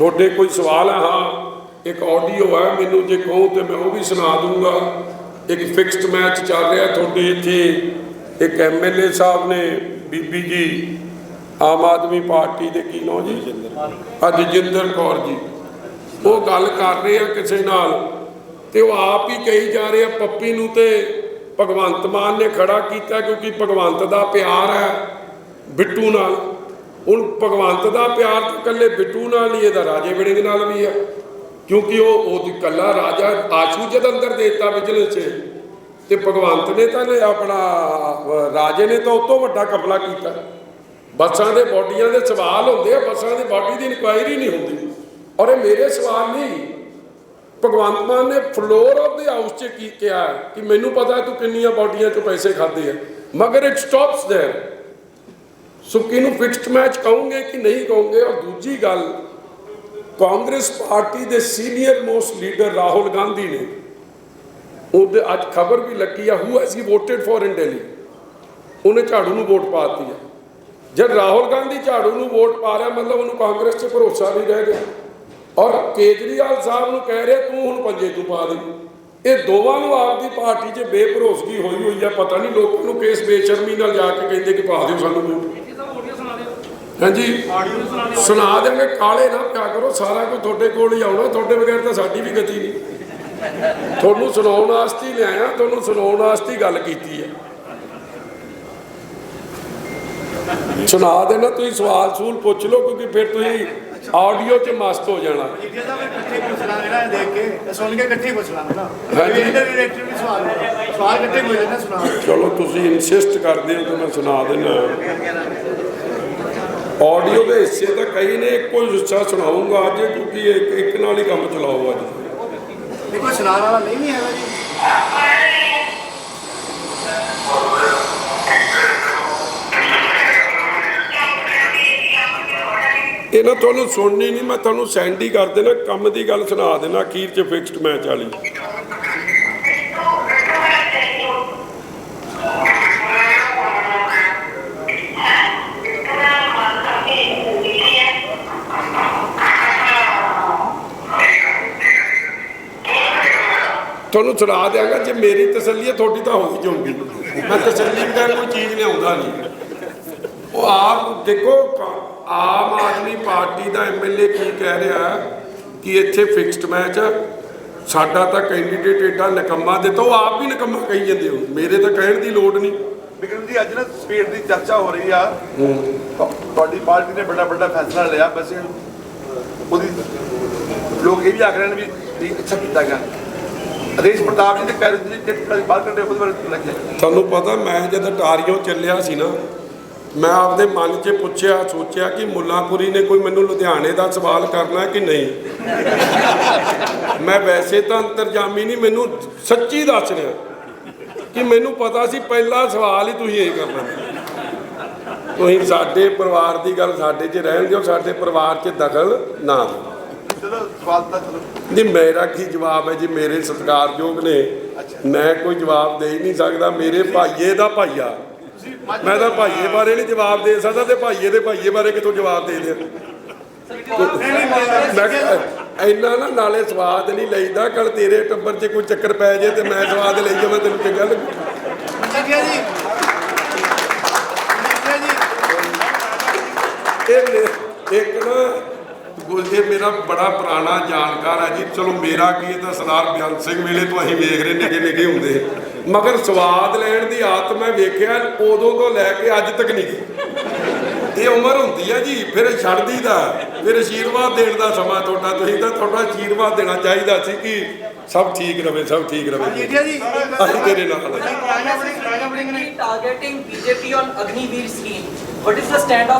ਤੁਹਾਡੇ ਕੋਈ ਸਵਾਲ ਹੈ ਹਾਂ, ਇੱਕ ਆਡੀਓ ਹੈ ਮੈਨੂੰ ਜੇ ਕਹੋ ਤੇ ਮੈਂ ਉਹ ਵੀ ਸੁਣਾ ਦੂੰਗਾ। ਇੱਕ ਫਿਕਸਡ ਮੈਚ ਚੱਲ ਰਿਹਾ ਤੁਹਾਡੇ ਇੱਥੇ। ਇੱਕ ਐਮਐਲਏ ਸਾਹਿਬ ਨੇ, ਬੀਬੀ ਜੀ, ਆਮ ਆਦਮੀ ਪਾਰਟੀ ਦੇ ਕੀ ਨਾਂ ਜੀ? ਅੱਜ ਜਿੰਦਰ ਕੌਰ ਜੀ। ਉਹ ਗੱਲ ਕਰ ਰਹੇ ਆ ਕਿਸੇ ਨਾਲ। ਤੇ ਉਹ ਆਪ ਹੀ ਕਹੀ ਜਾ ਰਹੇ ਆ, ਪੱਪੀ ਨੂੰ ਤੇ ਭਗਵੰਤ ਮਾਨ ਨੇ ਖੜਾ ਕੀਤਾ ਕਿਉਂਕਿ ਭਗਵੰਤ ਦਾ ਪਿਆਰ ਹੈ ਬਿੱਟੂ ਨਾਲ। ਹੁਣ ਭਗਵੰਤ ਦਾ ਪਿਆਰ ਤਾਂ ਇਕੱਲੇ ਬਿੱਟੂ ਨਾਲ ਨਹੀਂ ਇਹਦਾ ਰਾਜੇ ਵੜਿੰਗ ਨਾਲ ਵੀ ਹੈ ਕਿਉਂਕਿ ਉਹ ਉਹ ਇਕੱਲਾ ਰਾਜਾ ਆਸ਼ੂ ਜਦ ਅੰਦਰ ਦੇਤਾ ਵਿਜੀਲੈਂਸ 'ਚ ਤੇ ਭਗਵੰਤ ਨੇ ਤਾਂ ਨੇ ਆਪਣਾ ਅਹ, ਰਾਜੇ ਨੇ ਤਾਂ ਉਹ ਤੋਂ ਵੱਡਾ ਕਪਲਾ ਕੀਤਾ ਬੱਸਾਂ ਦੇ ਬਾਡੀਆਂ ਦੇ ਸਵਾਲ ਹੁੰਦੇ ਆ ਬੱਸਾਂ ਦੀ ਬਾਡੀ ਦੀ ਇਨਕੁਆਇਰੀ ਨਹੀਂ ਹੁੰਦੀ ਔਰ ਇਹ ਮੇਰੇ ਸਵਾਲ ਨਹੀਂ ਭਗਵੰਤ ਮਾਨ ਨੇ ਫਲੋਰ ਆਫ ਦੇ ਹਾਊਸ 'ਚ ਕੀ ਕਿਹਾ ਹੈ ਕਿ ਮੈਨੂੰ ਪਤਾ ਹੈ ਤੂੰ ਕਿੰਨੀਆਂ ਬਾਡੀਆਂ 'ਚੋਂ ਪੈਸੇ ਖਾਦੇ ਆ ਮਗਰ ਇਟ ਸਟਾਪਸ देयर ਸੋ ਕਿਹਨੂੰ ਫਿਕਸਡ ਮੈਚ ਕਹੋਗੇ ਕਿ ਨਹੀਂ ਕਹੋਗੇ? ਔਰ ਦੂਜੀ ਗੱਲ, ਕਾਂਗਰਸ ਪਾਰਟੀ ਦੇ senior most leader Rahul Gandhi ਨੇ, ਉਹਦੇ ਅੱਜ ਖਬਰ ਵੀ ਲੱਗੀ ਆ who has he voted for in Delhi ਉਹਨੇ ਝਾੜੂ ਨੂੰ ਵੋਟ ਪਾਤੀ ਹੈ ਜਦ ਰਾਹੁਲ ਗਾਂਧੀ ਝਾੜੂ ਨੂੰ ਵੋਟ ਪਾ ਰਿਹਾ, ਮਤਲਬ ਉਹਨੂੰ ਕਾਂਗਰਸ 'ਚ ਭਰੋਸਾ ਨਹੀਂ ਰਹਿ ਗਿਆ ਔਰ ਕੇਜਰੀਵਾਲ ਸਾਹਿਬ ਨੂੰ ਕਹਿ ਰਿਹਾ, ਤੂੰ ਹੁਣ ਪੰਜੇ ਤੂੰ ਪਾ ਦੇ। ਇਹ ਦੋਵਾਂ ਨੂੰ ਆਪਦੀ ਪਾਰਟੀ 'ਚ ਬੇਭਰੋਸਗੀ ਹੋਈ ਹੋਈ ਆ, ਪਤਾ ਨਹੀਂ ਲੋਕਾਂ ਨੂੰ ਕਿਸ ਬੇਸ਼ਰਮੀ ਨਾਲ ਜਾ ਕੇ ਕਹਿੰਦੇ ਕਿ ਪਾ ਦਿਓ ਸਾਨੂੰ ਵੋਟ। ਹਾਂਜੀ। ਸੁਣਾ ਦੇਣਗੇ ਕਾਲੇ ਨਾ ਪਿਆ ਕਰੋ ਸਾਰਾ ਕੁਝ ਤੁਹਾਡੇ ਕੋਲ ਹੀ ਆਉਣਾ ਤੁਹਾਡੇ ਬਗੈਰ ਤਾਂ ਸਾਡੀ ਵੀ ਗਤੀ ਨਹੀਂ। ਤੁਹਾਨੂੰ ਸੁਣਾਉਣ ਵਾਸਤੇ ਹੀ ਲਿਆਇਆ ਤੁਹਾਨੂੰ ਸੁਣਾਉਣ ਵਾਸਤੇ ਹੀ ਗੱਲ ਕੀਤੀ ਹੈ। ਸੁਣਾ ਦੇਣਾ ਤੁਸੀਂ ਸਵਾਲ ਸੂਲ ਪੁੱਛ ਲਓ ਕਿਉਂਕਿ ਫਿਰ ਤੁਸੀਂ ਆਡੀਓ 'ਚ ਮਸਤ ਹੋ ਜਾਣਾ। ਮੀਡੀਆ ਦਾ ਵੀ ਇਕੱਠੇ ਪੁੱਛ ਲਾਂਗੇ ਨਾ ਇਹ ਦੇਖ ਕੇ ਤੇ ਸੁਣ ਕੇ ਇਕੱਠੇ ਹੀ ਪੁੱਛ ਲਾਂਗੇ ਨਾ ਹਾਂਜੀ। ਇਹਦੇ ਰਿਲੇਟਡ ਵੀ ਸਵਾਲ ਹੋਣਾ। ਸਵਾਲ ਇਕੱਠੇ ਹੋ ਜਾਣਾ ਸੁਣਾ। ਚਲੋ ਤੁਸੀਂ ਇਨਸਿਸਟ ਕਰਦੇ ਹੋ ਤਾਂ ਮੈਂ ਸੁਣਾ ਦਿੰਦਾ। ਆਡੀਓ ਦੇ ਹਿੱਸੇ ਤਾਂ ਕਈ ਨੇ ਇੱਕੋ ਹੀ ਹਿੱਸਾ ਸੁਣਾਉਂਗਾ ਅੱਜ ਕਿਉਂਕਿ ਇੱਕ ਇੱਕ ਨਾਲ ਹੀ ਕੰਮ ਚਲਾਓ ਅੱਜ। ਕੋਈ ਸੁਣਾਉਣ ਵਾਲਾ ਨਹੀਂ ਵੀ ਹੈਗਾ ਜੀ। ਇਹ ਨਾ ਤੁਹਾਨੂੰ ਸੁਣਨੀ ਨਹੀਂ ਮੈਂ ਤੁਹਾਨੂੰ ਸੈਂਡ ਹੀ ਕਰ ਦੇਣਾ ਕੰਮ ਦੀ ਗੱਲ ਸੁਣਾ ਦੇਣਾ ਅਖੀਰ 'ਚ ਫਿਕਸਡ ਮੈਚ ਵਾਲੀ। ਤੁਹਾਨੂੰ ਸੁਣਾ ਦਿਆਂਗਾ ਜੇ ਮੇਰੀ ਤਸੱਲੀ ਹੈ ਤੁਹਾਡੀ ਤਾਂ ਹੋ ਜਾਊਗੀ ਮੈਂ ਤਸੱਲੀ ਬਗੈਰ ਕੋਈ ਚੀਜ਼ ਲਿਆਉਂਦਾ ਨਹੀਂ। ਉਹ ਆਪ ਦੇਖੋ ਆਮ ਆਦਮੀ ਪਾਰਟੀ ਦਾ ਐਮਐਲਏ ਕੀ ਕਹਿ ਰਿਹਾ ਕਿ ਇੱਥੇ ਫਿਕਸਡ ਮੈਚ ਆ। ਸਾਡਾ ਤਾਂ ਕੈਂਡੀਡੇਟ ਏਡਾ ਨਿਕੰਮਾ ਦਿੱਤਾ ਉਹ ਆਪ ਵੀ ਨਿਕੰਮਾ ਕਹੀ ਜਾਂਦੇ ਹੋ। ਮੇਰੇ ਤਾਂ ਕਹਿਣ ਦੀ ਲੋੜ ਨਹੀਂ। ਵਿਕਰਮ ਜੀ ਅੱਜ ਨਾ ਸਪੀਡ ਦੀ ਚਰਚਾ ਹੋ ਰਹੀ ਆ। ਤੁਹਾਡੀ ਪਾਰਟੀ ਨੇ ਬੜਾ ਵੱਡਾ ਫੈਸਲਾ ਲਿਆ। ਵੈਸੇ ਉਹਦੀ ਲੋਕ ਇਹ ਵੀ ਆਖ ਰਹੇ ਨੇ ਵੀ ਅੱਛਾ ਕੀਤਾ ਗਿਆ। ਅਦੇਸ਼ ਪ੍ਰਤਾਪ ਜੀ ਦੇ ਕਹਿ ਰਹੇ ਸੀ ਬਾਹਰ ਕੱਢੇ, ਉਹਦੇ ਬਾਰੇ ਲੱਗਿਆ ਤੁਹਾਨੂੰ ਪਤਾ ਮੈਂ ਜਦ ਅਟਾਰੀਓ ਚੱਲਿਆ ਸੀ ਨਾ, ਮੈਂ ਆਪਦੇ ਮਨ 'ਚ ਪੁੱਛਿਆ, ਸੋਚਿਆ ਕਿ ਮੁੱਲਾਂਪੁਰੀ ਨੇ ਕੋਈ ਮੈਨੂੰ ਲੁਧਿਆਣੇ ਦਾ ਸਵਾਲ ਕਰਨਾ ਕਿ ਨਹੀਂ? ਮੈਂ ਵੈਸੇ ਤਾਂ ਅੰਤਰਜਾਮੀ ਨਹੀਂ, ਮੈਨੂੰ ਸੱਚੀ ਦੱਸ ਰਿਹਾ ਕਿ ਮੈਨੂੰ ਪਤਾ ਸੀ ਪਹਿਲਾ ਸਵਾਲ ਹੀ ਤੁਸੀਂ ਇਹ ਕਰਨਾ। ਤੁਸੀਂ ਸਾਡੇ ਪਰਿਵਾਰ ਦੀ ਗੱਲ ਸਾਡੇ 'ਚ ਰਹਿਣ ਦਿਓ, ਸਾਡੇ ਪਰਿਵਾਰ 'ਚ ਦਖਲ ਨਾ ਦਿਓ। ਚਲੋ ਸਵਾਲ ਤਾਂ ਚਲੋ। ਨਹੀਂ ਮੇਰਾ ਕੀ ਜਵਾਬ ਹੈ ਜੀ? ਮੇਰੇ ਸਤਿਕਾਰਯੋਗ ਨੇ। ਮੈਂ ਕੋਈ ਜਵਾਬ ਦੇ ਹੀ ਨਹੀਂ ਸਕਦਾ। ਮੇਰੇ ਭਾਈਏ ਦਾ ਭਾਈਆ। ਮੈਂ ਤਾਂ ਭਾਈਏ ਬਾਰੇ ਨਹੀਂ ਜਵਾਬ ਦੇ ਸਕਦਾ ਤੇ ਭਾਈਏ ਦੇ ਭਾਈਏ ਬਾਰੇ ਕਿਥੋਂ ਜਵਾਬ ਦੇ ਕਿਹਾ, ਇੰਨਾ ਨਾ ਨਾਲੇ ਸਵਾਦ ਨਹੀਂ ਲਈਦਾ। ਕੱਲ ਤੇਰੇ ਟੱਬਰ 'ਚ ਕੋਈ ਚੱਕਰ ਪੈ ਜੇ ਤੇ ਮੈਂ ਸਵਾਦ ਲਈ ਜਾਵਾਂ ਤੈਨੂੰ ਚੰਗਾ ਲੱਗੂ ਜੀ ਜੀ। ਇਹ ਇੱਕ ਨਾ ਇਹ ਮੇਰਾ ਬੜਾ ਪੁਰਾਣਾ ਜਾਣਕਾਰ ਹੈ ਜੀ। ਚਲੋ ਮੇਰਾ ਕੀ ਤਾਂ ਸਰਦਾਰ ਬਿਆਨ ਸਿੰਘ ਵੇਲੇ ਤੋਂ ਅਸੀਂ ਵੇਖ ਰਹੇ ਨਿੱਕੇ ਨਿੱਕੇ ਹੁੰਦੇ। ਮਗਰ ਸਵਾਦ ਲੈਣ ਦੀ ਆਦਤ ਮੈਂ ਵੇਖਿਆ ਉਦੋਂ ਤੋਂ ਲੈ ਕੇ ਅੱਜ ਤੱਕ ਨਹੀਂ। ਇਹ ਉਮਰ ਹੁੰਦੀ ਹੈ ਜੀ ਫਿਰ ਛੱਡ ਦਈਦਾ ਫਿਰ ਆਸ਼ੀਰਵਾਦ ਦੇਣ ਦਾ ਸਮਾਂ ਤੁਹਾਡਾ ਤੁਸੀਂ ਤਾਂ ਤੁਹਾਡਾ ਆਸ਼ੀਰਵਾਦ ਦੇਣਾ ਚਾਹੀਦਾ ਸੀ ਕਿ ਸਭ ਠੀਕ ਰਵੇ ਸਭ ਠੀਕ ਰਵੇ। ਅਸੀਂ ਤੇਰੇ ਨਾਲ ਹਾਂ। ਰਾਜਾ ਵੜਿੰਗ ਰਾਜਾ ਵੜਿੰਗ ਨੇ targeting BJP on Agniveer scheme. What is the stand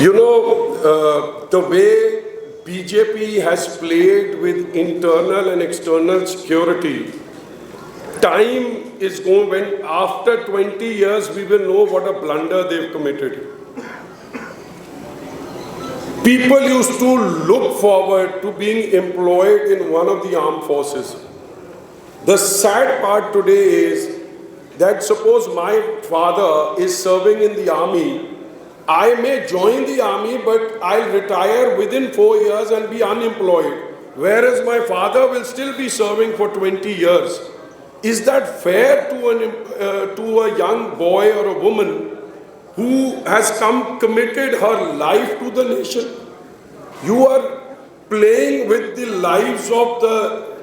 You know, uh, the way BJP has played with internal and external security, time is going, when after 20 years, we will know what a blunder they've committed. People used to look forward to being employed in one of the armed forces. The sad part today is that suppose my father is serving in the army, I may join the army, but I'll retire within four years and be unemployed, whereas my father will still be serving for 20 years. Is that fair to, an, uh, to a young boy or a woman who has come committed her life to the nation? You are playing with the lives of the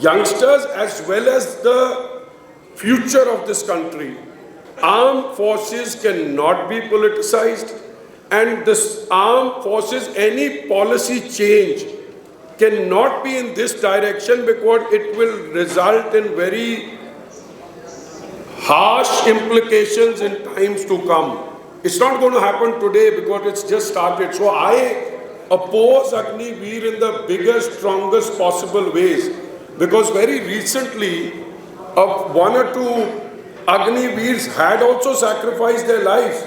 youngsters as well as the future of this country. Armed forces cannot be politicized, and this armed forces, any policy change cannot be in this direction because it will result in very harsh implications in times to come. It's not going to happen today because it's just started. So I oppose Agni Veer in the biggest, strongest possible ways because very recently, of one or two Agni Veers had also sacrificed their lives.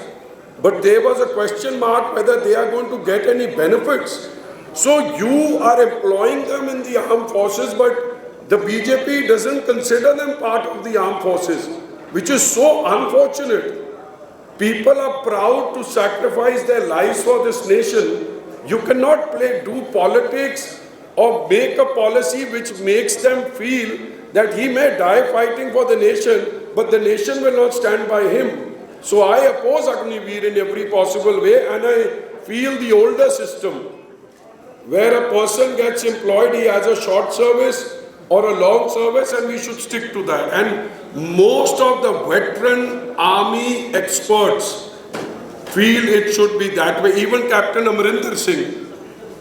But there was a question mark whether they are going to get any benefits. So you are employing them in the armed forces, but the BJP doesn't consider them part of the armed forces, which is so unfortunate. People are proud to sacrifice their lives for this nation. You cannot play do politics or make a policy which makes them feel that he may die fighting for the nation, but the nation will not stand by him. So I oppose Agniveer in every possible way, and I feel the older system where a person gets employed, he has a short service or a long service, and we should stick to that. And most of the veteran army experts feel it should be that way. Even Captain Amarinder Singh,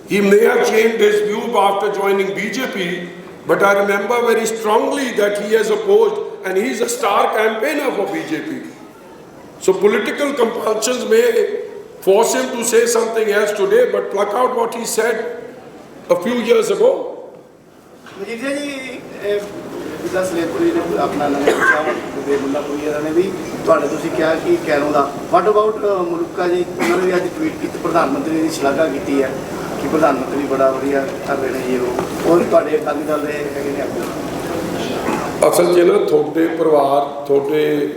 he may have changed his view after joining BJP, but I remember very strongly that he has opposed, and he is a star campaigner for BJP. So political compulsions may force him to say something else today, but pluck out what he said a few years ago. Majithia ਜੀ ਇਹ ਨੇ ਆਪਣਾ ਨਵੇਂ ਪੁੱਛਿਆ ਦੇ ਮੁੱਲਾਪੁਰੀ ਇਹਨਾਂ ਨੇ ਵੀ ਤੁਹਾਡੇ ਤੁਸੀਂ ਕਿਹਾ ਕਿ ਕੈਨੋ ਦਾ ਵਾਟ ਅਬਾਊਟ ਮਲੂਕਾ ਜੀ ਉਹਨਾਂ ਨੇ ਅੱਜ ਟਵੀਟ ਕੀਤੀ ਪ੍ਰਧਾਨ ਮੰਤਰੀ ਦੀ ਸ਼ਲਾਘਾ ਕੀਤੀ ਹੈ ਕਿ ਪ੍ਰਧਾਨ ਮੰਤਰੀ ਬੜਾ ਵਧੀਆ ਕਰ ਰਹੇ ਨੇ ਜੀ ਉਹ ਔਰ ਤੁਹਾਡੇ ਅਕਾਲੀ ਦਲ ਦੇ ਹੈਗੇ ਨੇ ਆਪਣੇ ਅਸਲ 'ਚ ਨਾ ਤੁਹਾਡੇ ਪਰਿਵਾਰ ਤੁਹਾਡੇ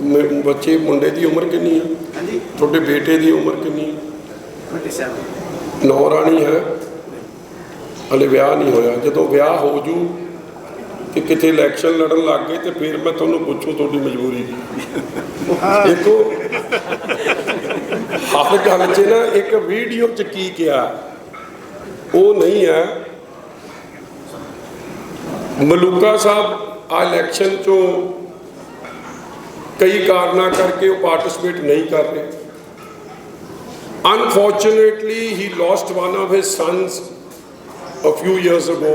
ਮ- ਬੱਚੇ ਮੁੰਡੇ ਦੀ ਉਮਰ ਕਿੰਨੀ ਹੈ ਹਾਂਜੀ। ਤੁਹਾਡੇ ਬੇਟੇ ਦੀ ਉਮਰ ਕਿੰਨੀ? ਹੈ 27 ਨੌ ਰਾਣੀ ਹੈ? ਹਲੇ ਵਿਆਹ ਨਹੀਂ ਹੋਇਆ। ਜਦੋਂ ਵਿਆਹ ਹੋ ਜੂ ਤੇ ਕਿਤੇ ਇਲੈਕਸ਼ਨ ਲੜਨ ਲੱਗ ਗਏ ਤੇ ਫਿਰ ਮੈਂ ਤੁਹਾਨੂੰ ਪੁੱਛੂ ਤੁਹਾਡੀ ਮਜਬੂਰੀ ਦੀ। ਦੇਖੋ ਹਰ ਗੱਲ 'ਚ ਨਾ ਇੱਕ ਵੀਡੀਓ 'ਚ ਕੀ ਕਿਹਾ? ਉਹ ਨਹੀਂ ਹੈ। ਮਲੂਕਾ ਸਾਹਿਬ ਆ ਇਲੈਕਸ਼ਨ 'ਚੋਂ ਕਈ ਕਾਰਨਾਂ ਕਰਕੇ ਉਹ ਪਾਰਟਿਸਿਪੇਟ ਨਹੀਂ ਕਰ ਰਹੇ Unfortunately, he lost one of his sons a few years ago.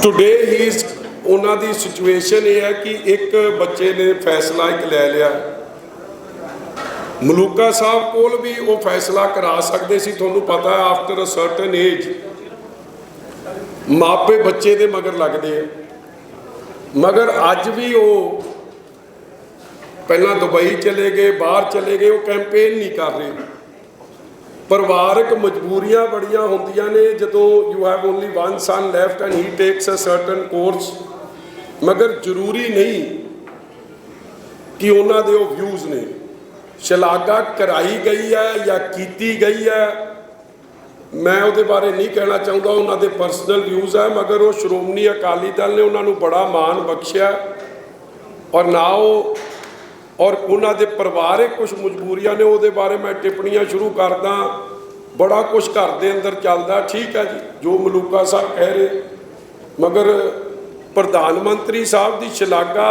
Today he is ਉਹਨਾਂ ਦੀ ਸਿਚੁਏਸ਼ਨ ਇਹ ਹੈ ਕਿ ਇੱਕ ਬੱਚੇ ਨੇ ਫੈਸਲਾ ਇੱਕ ਲੈ ਲਿਆ ਮਲੂਕਾ ਸਾਹਿਬ ਕੋਲ ਵੀ ਉਹ ਫੈਸਲਾ ਕਰਾ ਸਕਦੇ ਸੀ ਤੁਹਾਨੂੰ ਪਤਾ ਹੈ ਆਫਟਰ ਅ ਸਰਟਨ ਏਜ ਮਾਪੇ ਬੱਚੇ ਦੇ ਮਗਰ ਲੱਗਦੇ ਆ। ਮਗਰ ਅੱਜ ਵੀ ਉਹ ਪਹਿਲਾਂ ਦੁਬਈ ਚਲੇ ਗਏ, ਬਾਹਰ ਚਲੇ ਗਏ, ਉਹ ਕੈਂਪੇਨ ਨਹੀਂ ਕਰ ਰਹੇ। ਪਰਿਵਾਰਕ ਮਜਬੂਰੀਆਂ ਬੜੀਆਂ ਹੁੰਦੀਆਂ ਨੇ, ਜਦੋਂ you have only one son left and he takes a certain course ਮਗਰ ਜ਼ਰੂਰੀ ਨਹੀਂ ਕਿ ਉਹਨਾਂ ਦੇ ਉਹ ਵਿਊਜ਼ ਨੇ। ਸ਼ਲਾਘਾ ਕਰਾਈ ਗਈ ਹੈ ਜਾਂ ਕੀਤੀ ਗਈ ਹੈ ਮੈਂ ਉਹਦੇ ਬਾਰੇ ਨਹੀਂ ਕਹਿਣਾ ਚਾਹੁੰਦਾ, ਉਹਨਾਂ ਦੇ ਪਰਸਨਲ ਵਿਊਜ਼ ਹੈ ਮਗਰ ਉਹ ਸ਼੍ਰੋਮਣੀ ਅਕਾਲੀ ਦਲ ਨੇ ਉਹਨਾਂ ਨੂੰ ਬੜਾ ਮਾਣ ਬਖਸ਼ਿਆ। ਔਰ ਨਾ ਉਹ, ਔਰ ਉਹਨਾਂ ਦੇ ਪਰਿਵਾਰਿਕ ਕੁਝ ਮਜਬੂਰੀਆਂ ਨੇ, ਉਹਦੇ ਬਾਰੇ ਮੈਂ ਟਿੱਪਣੀਆਂ ਸ਼ੁਰੂ ਕਰਦਾ। ਬੜਾ ਕੁਝ ਘਰ ਦੇ ਅੰਦਰ ਚੱਲਦਾ, ਠੀਕ ਹੈ ਜੀ, ਜੋ ਮਲੂਕਾ ਸਾਹਿਬ ਕਹਿ ਰਹੇ। ਮਗਰ ਪ੍ਰਧਾਨ ਮੰਤਰੀ ਸਾਹਿਬ ਦੀ ਸ਼ਲਾਘਾ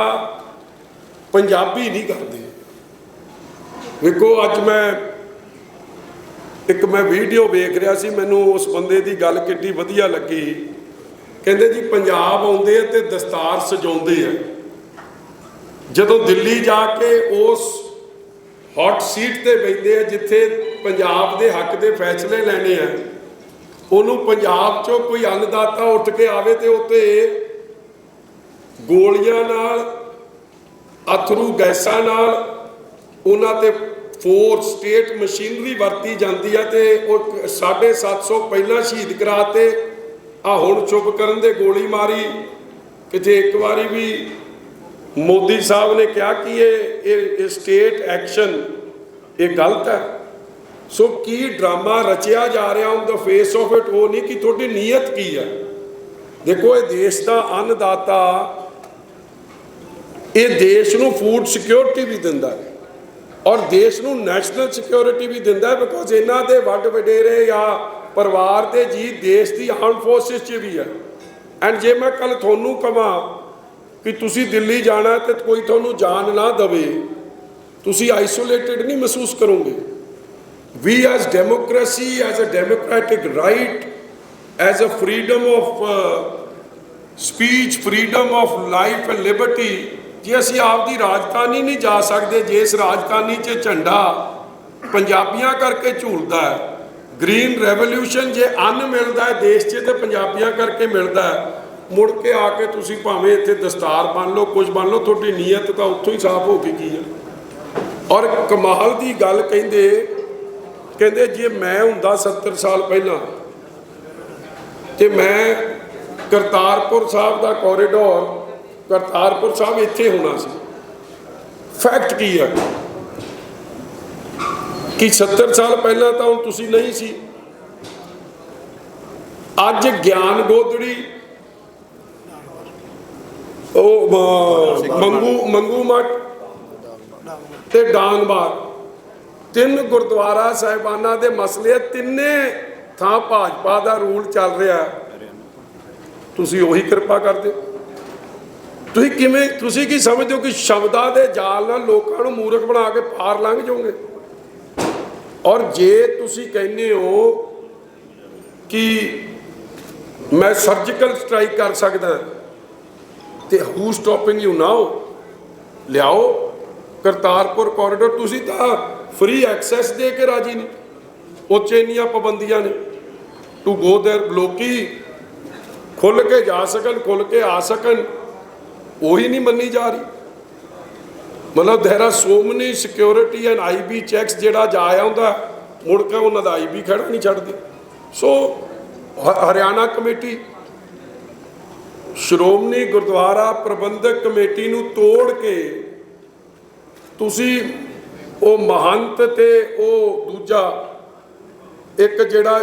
ਪੰਜਾਬੀ ਨਹੀਂ ਕਰਦੇ। ਵੇਖੋ, ਅੱਜ ਮੈਂ ਇੱਕ ਮੈਂ ਵੀਡੀਓ ਵੇਖ ਰਿਹਾ ਸੀ, ਮੈਨੂੰ ਉਸ ਬੰਦੇ ਦੀ ਗੱਲ ਕਿੰਨੀ ਵਧੀਆ ਲੱਗੀ। ਕਹਿੰਦੇ ਜੀ, ਪੰਜਾਬ ਆਉਂਦੇ ਆ ਤੇ ਦਸਤਾਰ ਸਜਾਉਂਦੇ ਆ। ਜਦੋਂ ਦਿੱਲੀ ਜਾ ਕੇ ਉਸ ਹੌਟ ਸੀਟ ਤੇ ਬੈਠਦੇ ਆ, ਜਿੱਥੇ ਪੰਜਾਬ ਦੇ ਹੱਕ ਦੇ ਫੈਸਲੇ ਲੈਣੇ ਆ, ਉਹਨੂੰ ਪੰਜਾਬ ਚੋਂ ਕੋਈ ਅੰਨਦਾਤਾ ਉੱਠ ਕੇ ਆਵੇ ਤੇ ਉੱਤੇ ਗੋਲੀਆਂ ਨਾਲ, ਅਥਰੂ ਗੈਸਾਂ ਨਾਲ, ਉਹਨਾਂ ਤੇ ਫੋਰ ਸਟੇਟ ਮਸ਼ੀਨਰੀ ਵਰਤੀ ਜਾਂਦੀ ਹੈ ਤੇ ਉਹ 750 ਪਹਿਲਾਂ ਸ਼ਹੀਦ ਕਰਾਤੇ ਆ ਹੁਣ ਚੁੱਪ ਕਰਨ ਦੇ ਗੋਲੀ ਮਾਰੀ। ਕਿਤੇ ਇੱਕ ਵਾਰੀ ਵੀ ਮੋਦੀ ਸਾਹਿਬ ਨੇ ਕਿਹਾ ਕਿ ਇਹ ਇਹ ਸਟੇਟ ਐਕਸ਼ਨ, ਇਹ ਗਲਤ ਹੈ। ਸੋ ਕੀ ਡਰਾਮਾ ਰਚਿਆ ਜਾ ਰਿਹਾ on the face of it ਉਹ ਨਹੀਂ ਕਿ ਤੁਹਾਡੀ ਨੀਅਤ ਕੀ ਹੈ? ਦੇਖੋ, ਇਹ ਦੇਸ਼ ਦਾ ਅੰਨਦਾਤਾ, ਇਹ ਦੇਸ਼ ਨੂੰ ਫੂਡ ਸਿਕਿਉਰਿਟੀ ਵੀ ਦਿੰਦਾ ਹੈ। ਔਰ ਦੇਸ਼ ਨੂੰ ਨੈਸ਼ਨਲ ਸਿਕਿਉਰਿਟੀ ਵੀ ਦਿੰਦਾ ਬਿਕੋਜ਼ ਇਹਨਾਂ ਦੇ ਵੱਡ ਵਡੇਰੇ ਜਾਂ ਪਰਿਵਾਰ ਦੇ ਜੀ ਦੇਸ਼ ਦੀ ਆਰਮ ਫੋਰਸਿਸ 'ਚ ਵੀ ਹੈ। ਐਂਡ ਜੇ ਮੈਂ ਕੱਲ ਤੁਹਾਨੂੰ ਕਹਾਂ ਕਿ ਤੁਸੀਂ ਦਿੱਲੀ ਜਾਣਾ ਹੈ ਤੇ ਕੋਈ ਤੁਹਾਨੂੰ ਜਾਣ ਨਾ ਦਵੇ ਤੁਸੀਂ ਆਈਸੋਲੇਟਡ ਨਹੀਂ ਮਹਿਸੂਸ ਕਰੋਗੇ। We as democracy as a democratic right as a freedom of uh, speech freedom of life and liberty ਜੇ ਅਸੀਂ ਆਪਦੀ ਰਾਜਧਾਨੀ ਨਹੀਂ ਜਾ ਸਕਦੇ, ਜੇ ਇਸ ਰਾਜਧਾਨੀ 'ਚ ਝੰਡਾ ਪੰਜਾਬੀਆਂ ਕਰਕੇ ਝੂਲਦਾ ਹੈ, ਗ੍ਰੀਨ ਰੈਵੋਲੂਸ਼ਨ ਜੇ ਅੰਨ ਮਿਲਦਾ ਹੈ, ਦੇਸ਼ 'ਚ ਤੇ ਪੰਜਾਬੀਆਂ ਕਰਕੇ ਮਿਲਦਾ ਹੈ, ਮੁੜ ਕੇ ਆ ਕੇ ਤੁਸੀਂ ਭਾਵੇਂ ਇੱਥੇ ਦਸਤਾਰ ਬਣ ਲਓ, ਕੁਝ ਬਣ ਲਓ, ਤੁਹਾਡੀ ਨੀਅਤ ਤਾਂ ਉੱਥੋਂ ਹੀ ਸਾਫ਼ ਹੋ ਕੇ ਕੀ ਹੈ? ਔਰ ਕਮਾਲ ਦੀ ਗੱਲ ਕਹਿੰਦੇ ਕਹਿੰਦੇ ਜੇ ਮੈਂ ਹੁੰਦਾ 70 ਸਾਲ ਪਹਿਲਾਂ, ਤੇ ਮੈਂ ਕਰਤਾਰਪੁਰ ਸਾਹਿਬ ਦਾ ਕੋਰੀਡੋਰ ਕਰਤਾਰਪੁਰ ਸਾਹਿਬ ਇੱਥੇ ਹੋਣਾ ਸੀ। ਫੈਕਟ ਕੀ ਹੈ ਕਿ 70 ਸਾਲ ਪਹਿਲਾਂ ਤਾਂ ਹੁਣ ਤੁਸੀਂ ਨਹੀਂ ਸੀ। ਅੱਜ ਗਿਆਨ ਗੋਦੜੀ, ਉਹ ਮੰਗੂ ਮੰਗੂ ਮਠ ਤੇ ਡਾਂਗਬਾਗ ਤਿੰਨ ਗੁਰਦੁਆਰਾ ਸਾਹਿਬਾਨਾਂ ਦੇ ਮਸਲੇ ਤਿੰਨੇ ਥਾਂ ਭਾਜਪਾ ਦਾ ਰੂਲ ਚੱਲ ਰਿਹਾ। ਤੁਸੀਂ ਉਹੀ ਕਿਰਪਾ ਕਰਦੇ। ਤੁਸੀਂ ਕਿਵੇਂ ਤੁਸੀਂ ਕੀ ਸਮਝਦੇ ਹੋ ਕਿ ਸ਼ਬਦਾਂ ਦੇ ਜਾਲ ਨਾਲ ਲੋਕਾਂ ਨੂੰ ਮੂਰਖ ਬਣਾ ਕੇ ਪਾਰ ਲੰਘ ਜਾਓਗੇ ਔਰ ਜੇ ਤੁਸੀਂ ਕਹਿੰਦੇ ਹੋ ਕਿ ਮੈਂ ਸਰਜੀਕਲ ਸਟ੍ਰਾਈਕ ਕਰ ਸਕਦਾ ਤੇ ਹੂ ਸਟਾਪਿੰਗ ਯੂ ਨਾਓ ਲਿਆਓ ਕਰਤਾਰਪੁਰ ਕੋਰੀਡੋਰ ਤੁਸੀਂ ਤਾਂ ਫ੍ਰੀ ਐਕਸੈਸ ਦੇ ਕੇ ਰਾਜੀ ਨਹੀਂ ਉਹ 'ਚ ਇੰਨੀਆਂ ਪਾਬੰਦੀਆਂ ਨੇ ਟੂ ਗੋ देयर ਲੋਕੀ ਖੁੱਲ ਕੇ ਜਾ ਸਕਣ ਖੁੱਲ ਕੇ ਆ ਸਕਣ ਉਹੀ ਨਹੀਂ ਮੰਨੀ ਜਾ ਰਹੀ। ਮਤਲਬ there are so many security and IB checks ਜਿਹੜਾ ਜਾ ਆਉਂਦਾ ਮੁੜ ਕੇ ਉਹਨਾਂ ਦਾ ਆਈਬੀ ਖੜਾ ਨਹੀਂ ਛੱਡਦੀ। So Haryana committee, Shiromani Gurdwara Prabandhak committee ਨੂੰ ਤੋੜ ਕੇ ਤੁਸੀਂ ਉਹ ਮਹੰਤ ਤੇ ਉਹ ਦੂਜਾ ਇੱਕ ਜਿਹੜਾ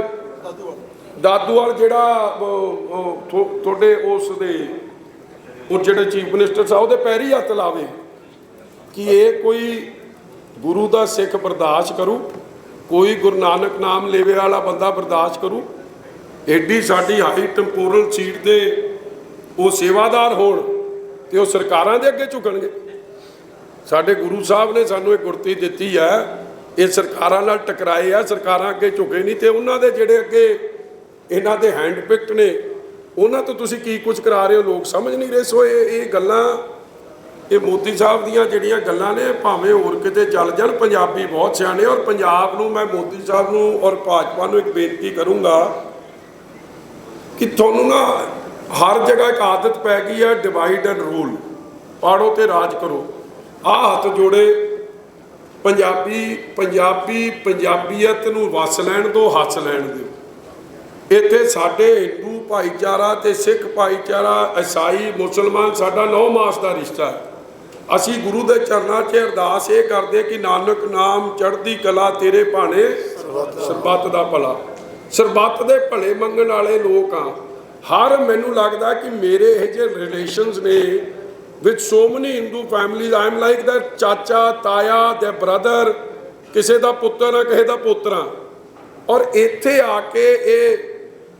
ਦਾਦੂਵਾਲ ਜਿਹੜਾ ਤੁਹਾਡੇ ਉਸ ਦੇ ਉਹ ਜਿਹੜੇ ਚੀਫ ਮਿਨਿਸਟਰ ਸਾਹਿਬ ਉਹਦੇ ਪੈਰੀ ਹੱਥ ਲਾਵੇ, ਕਿ ਇਹ ਕੋਈ ਗੁਰੂ ਦਾ ਸਿੱਖ ਬਰਦਾਸ਼ਤ ਕਰੂ, ਕੋਈ ਗੁਰੂ ਨਾਨਕ ਨਾਮ ਲੈਵੇ ਵਾਲਾ ਬੰਦਾ ਬਰਦਾਸ਼ਤ ਕਰੂ। ਐਡੀ ਸਾਡੀ ਹਾਈ ਟੈਂਪੋਰਲ ਸੀਟ ਦੇ ਉਹ ਸੇਵਾਦਾਰ ਹੋਣ ਤੇ ਉਹ ਸਰਕਾਰਾਂ ਦੇ ਅੱਗੇ ਝੁਕਣਗੇ। ਸਾਡੇ ਗੁਰੂ ਸਾਹਿਬ ਨੇ ਸਾਨੂੰ ਇਹ ਗੁਰਤੀ ਦਿੱਤੀ ਹੈ, ਇਹ ਸਰਕਾਰਾਂ ਨਾਲ ਟਕਰਾਏ ਆ, ਸਰਕਾਰਾਂ ਅੱਗੇ ਝੁਕੇ ਨਹੀਂ ਤੇ ਉਹਨਾਂ ਦੇ ਜਿਹੜੇ ਅੱਗੇ ਇਹਨਾਂ ਦੇ ਹੈਂਡ ਪਿਕਟ ਨੇ ਉਹਨਾਂ ਤੋਂ ਤੁਸੀਂ ਕੀ ਕੁਝ ਕਰਾ ਰਹੇ ਹੋ? ਲੋਕ ਸਮਝ ਨਹੀਂ ਰਹੇ। ਸੋ ਇਹ ਇਹ ਗੱਲਾਂ, ਇਹ ਮੋਦੀ ਸਾਹਿਬ ਦੀਆਂ ਜਿਹੜੀਆਂ ਗੱਲਾਂ ਨੇ, ਭਾਵੇਂ ਹੋਰ ਕਿਤੇ ਚੱਲ ਜਾਣ, ਪੰਜਾਬੀ ਬਹੁਤ ਸਿਆਣੇ ਔਰ ਪੰਜਾਬ ਨੂੰ ਮੈਂ ਮੋਦੀ ਸਾਹਿਬ ਨੂੰ ਔਰ ਭਾਜਪਾ ਨੂੰ ਇੱਕ ਬੇਨਤੀ ਕਰੂੰਗਾ ਕਿ ਤੁਹਾਨੂੰ ਨਾ ਹਰ ਜਗ੍ਹਾ ਇੱਕ ਆਦਤ ਪੈ ਗਈ ਹੈ ਡਿਵਾਈਡ ਐਂਡ ਰੂਲ ਪਾੜੋ ਤੇ ਰਾਜ ਕਰੋ। ਆਹ ਹੱਥ ਜੋੜੇ, ਪੰਜਾਬੀ ਪੰਜਾਬੀ ਪੰਜਾਬੀਅਤ ਨੂੰ ਵਸ ਲੈਣ ਦਿਓ ਹੱਸ ਲੈਣ ਦਿਓ। ਇੱਥੇ ਸਾਡੇ ਹਿੰਦੂ ਭਾਈਚਾਰਾ ਤੇ ਸਿੱਖ ਭਾਈਚਾਰਾ ਈਸਾਈ ਮੁਸਲਮਾਨ, ਸਾਡਾ ਨੌ ਮਾਸ ਦਾ ਰਿਸ਼ਤਾ ਹੈ। ਅਸੀਂ ਗੁਰੂ ਦੇ ਚਰਨਾਂ 'ਚ ਅਰਦਾਸ ਇਹ ਕਰਦੇ ਕਿ ਨਾਨਕ ਨਾਮ ਚੜ੍ਹਦੀ ਕਲਾ ਤੇਰੇ ਭਾਣੇ ਸਰਬੱਤ ਦਾ ਭਲਾ। ਸਰਬੱਤ ਦੇ ਭਲੇ ਮੰਗਣ ਵਾਲੇ ਲੋਕ ਆ ਹਰ ਮੈਨੂੰ ਲੱਗਦਾ ਕਿ ਮੇਰੇ ਇਹ ਜਿਹੇ ਰਿਲੇਸ਼ਨਸ ਨੇ with so many Hindu families I am like ਦਾ ਚਾਚਾ, ਤਾਇਆ ਦੇ ਬ੍ਰਦਰ ਕਿਸੇ ਦਾ ਪੁੱਤਰ ਆ, ਕਿਸੇ ਦਾ ਪੋਤਰਾ ਔਰ ਇੱਥੇ ਆ ਕੇ ਇਹ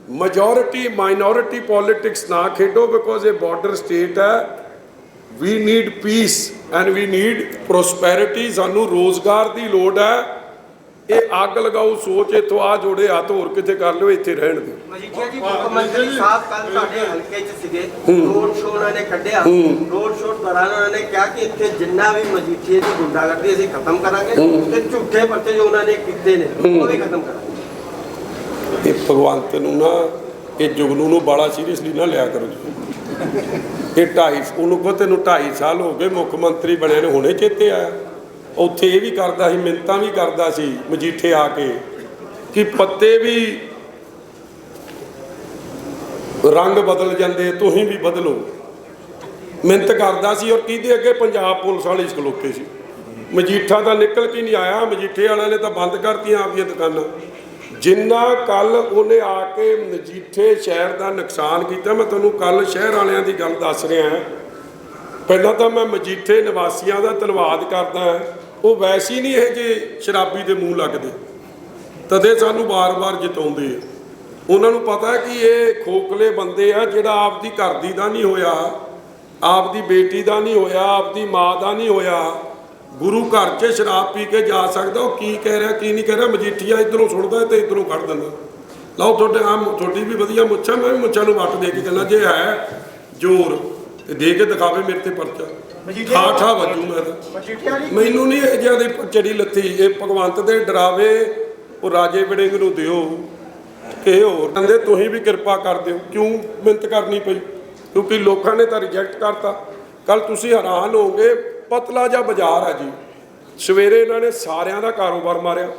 ਮੈਜੋਰਿਟੀ ਮਾਈਨੋਰਿਟੀ ਪੋਲਿਟਿਕਸ ਨਾ ਖੇਡੋ ਬਿਕੋਜ਼ ਇਹ ਬਾਰਡਰ ਸਟੇਟ ਹੈ। We need peace and we need prosperity ਸਾਨੂੰ ਰੋਜ਼ਗਾਰ ਦੀ ਲੋੜ ਹੈ। ਇਹ ਅੱਗ ਲਗਾਓ ਸੋਚ ਇਥੋਂ ਆ ਜੋੜੇ ਹੱਥ ਹੋਰ ਕਿਤੇ ਕਰ ਲਿਓ ਇੱਥੇ ਰਹਿਣ ਦਿਓ। ਮਜੀਠੀਆ ਜੀ ਮੁੱਖ ਮੰਤਰੀ ਸਾਹਿਬ ਕੱਲ ਸਾਡੇ ਹਲਕੇ 'ਚ ਸੀਗੇ। ਰੋਡ ਸ਼ੋਅ ਉਹਨਾਂ ਨੇ ਕੱਢਿਆ। ਰੋਡ ਸ਼ੋਅ ਦੌਰਾਨ ਉਹਨਾਂ ਨੇ ਕਿਹਾ ਕਿ ਇੱਥੇ ਜਿੰਨਾ ਵੀ ਮਜੀਠੀਏ ਦੀ ਗੁੰਡਾਗਰਦੀ ਅਸੀਂ ਖਤਮ ਕਰਾਂਗੇ ਤੇ ਝੂਠੇ ਪਰਚੇ ਜੋ ਉਹਨਾਂ ਨੇ ਕੀਤੇ ਨੇ ਉਹ ਵੀ ਖਤਮ ਕਰਾਂਗੇ। ਇਹ ਭਗਵੰਤ ਨੂੰ ਨਾ, ਇਹ ਜੁਗਨੂ ਨੂੰ ਬੜਾ ਸੀਰੀਅਸਲੀ ਨਾ ਲਿਆ ਕਰੋ ਇਹ ਢਾਈ, ਉਹਨੂੰ ਕੋ ਤੈਨੂੰ 2.5 ਸਾਲ ਹੋ ਗਏ ਮੁੱਖ ਮੰਤਰੀ ਬਣਿਆ ਨੇ, ਹੁਣੇ ਚੇਤੇ ਆਇਆ। ਉੱਥੇ ਇਹ ਵੀ ਕਰਦਾ ਸੀ ਮਿੰਤਾਂ ਵੀ ਕਰਦਾ ਸੀ ਮਜੀਠੇ ਆ ਕੇ, ਕਿ ਪੱਤੇ ਵੀ ਰੰਗ ਬਦਲ ਜਾਂਦੇ, ਤੁਸੀਂ ਵੀ ਬਦਲੋ। ਮਿਹਨਤ ਕਰਦਾ ਸੀ ਔਰ ਕਿਹਦੇ ਅੱਗੇ? ਪੰਜਾਬ ਪੁਲਿਸ ਵਾਲੇ ਖਲੋਤੇ ਸੀ। ਮਜੀਠਾ ਤਾਂ ਨਿਕਲ ਕੇ ਨਹੀਂ ਆਇਆ, ਮਜੀਠੇ ਵਾਲਿਆਂ ਨੇ ਤਾਂ ਬੰਦ ਕਰਤੀਆਂ ਆਪਦੀਆਂ ਦੁਕਾਨਾਂ। ਜਿੰਨਾ ਕੱਲ ਉਹਨੇ ਆ ਕੇ ਮਜੀਠੇ ਸ਼ਹਿਰ ਦਾ ਨੁਕਸਾਨ ਕੀਤਾ, ਮੈਂ ਤੁਹਾਨੂੰ ਕੱਲ ਸ਼ਹਿਰ ਵਾਲਿਆਂ ਦੀ ਗੱਲ ਦੱਸ ਰਿਹਾ ਪਹਿਲਾਂ ਤਾਂ ਮੈਂ ਮਜੀਠੇ ਨਿਵਾਸੀਆਂ ਦਾ ਧੰਨਵਾਦ ਕਰਦਾ ਉਹ ਵੈਸੇ ਹੀ ਨਹੀਂ ਇਹ ਜੇ ਸ਼ਰਾਬੀ ਦੇ ਮੂੰਹ ਲੱਗਦੇ। ਤਦੇ ਸਾਨੂੰ ਵਾਰ-ਵਾਰ ਜਿਤਾਉਂਦੇ ਆ। ਉਹਨਾਂ ਨੂੰ ਪਤਾ ਕਿ ਇਹ ਖੋਖਲੇ ਬੰਦੇ ਆ, ਜਿਹੜਾ ਆਪਦੀ ਘਰ ਦੀ ਦਾ ਨਹੀਂ ਹੋਇਆ, ਆਪਦੀ ਬੇਟੀ ਦਾ ਨਹੀਂ ਹੋਇਆ, ਆਪਦੀ ਮਾਂ ਦਾ ਨਹੀਂ ਹੋਇਆ। ਗੁਰੂ ਘਰ 'ਚ ਸ਼ਰਾਬ ਪੀ ਕੇ ਜਾ ਸਕਦਾ ਉਹ ਕੀ ਕਹਿ ਰਿਹਾ ਕੀ ਨਹੀਂ ਕਹਿ ਰਿਹਾ ਮਜੀਠੀਆ ਇਧਰੋਂ ਸੁਣਦਾ ਤੇ ਇਧਰੋਂ ਕੱਢ ਦਿੰਦਾ। ਲਓ ਤੁਹਾਡੇ ਆਮ ਤੁਹਾਡੀ ਵੀ ਵਧੀਆ ਮੁੱਛਾਂ ਮੈਂ ਵੀ ਮੁੱਛਾਂ ਨੂੰ ਵੱਟ ਦੇ ਕੇ ਕਹਿੰਦਾ ਜੇ ਹੈ ਜ਼ੋਰ ਤੇ ਦੇ ਕੇ ਦਿਖਾਵੇ ਮੇਰੇ ਤੇ ਪਰਚਾ। ਮਜੀਠੀਆ- ਠਾ ਠਾ ਵੱਜੂ ਮੈਂ ਮੈਨੂੰ ਨਹੀਂ ਇਹ ਜ਼ਿਆਦਾ ਚੜੀ ਲੱਥੀ ਇਹ ਭਗਵੰਤ ਦੇ ਡਰਾਵੇ ਉਹ ਰਾਜੇ ਵੜਿੰਗ ਨੂੰ ਦਿਓ ਕਿ ਹੋਰ। ਕਹਿੰਦੇ ਤੁਸੀਂ ਵੀ ਕਿਰਪਾ ਕਰ ਦਿਓ ਕਿਉਂ ਮਿਹਨਤ ਕਰਨੀ ਪਈ? ਕਿਉਂਕਿ ਲੋਕਾਂ ਨੇ ਤਾਂ ਰਿਜੈਕਟ ਕਰਤਾ। ਕੱਲ ਤੁਸੀਂ ਹੈਰਾਨ ਹੋਗੇ ਪਤਲਾ ਜਿਹਾ ਬਾਜ਼ਾਰ ਹੈ ਜੀ। ਸਵੇਰੇ ਇਹਨਾਂ ਨੇ ਸਾਰਿਆਂ ਦਾ ਕਾਰੋਬਾਰ ਮਾਰਿਆ।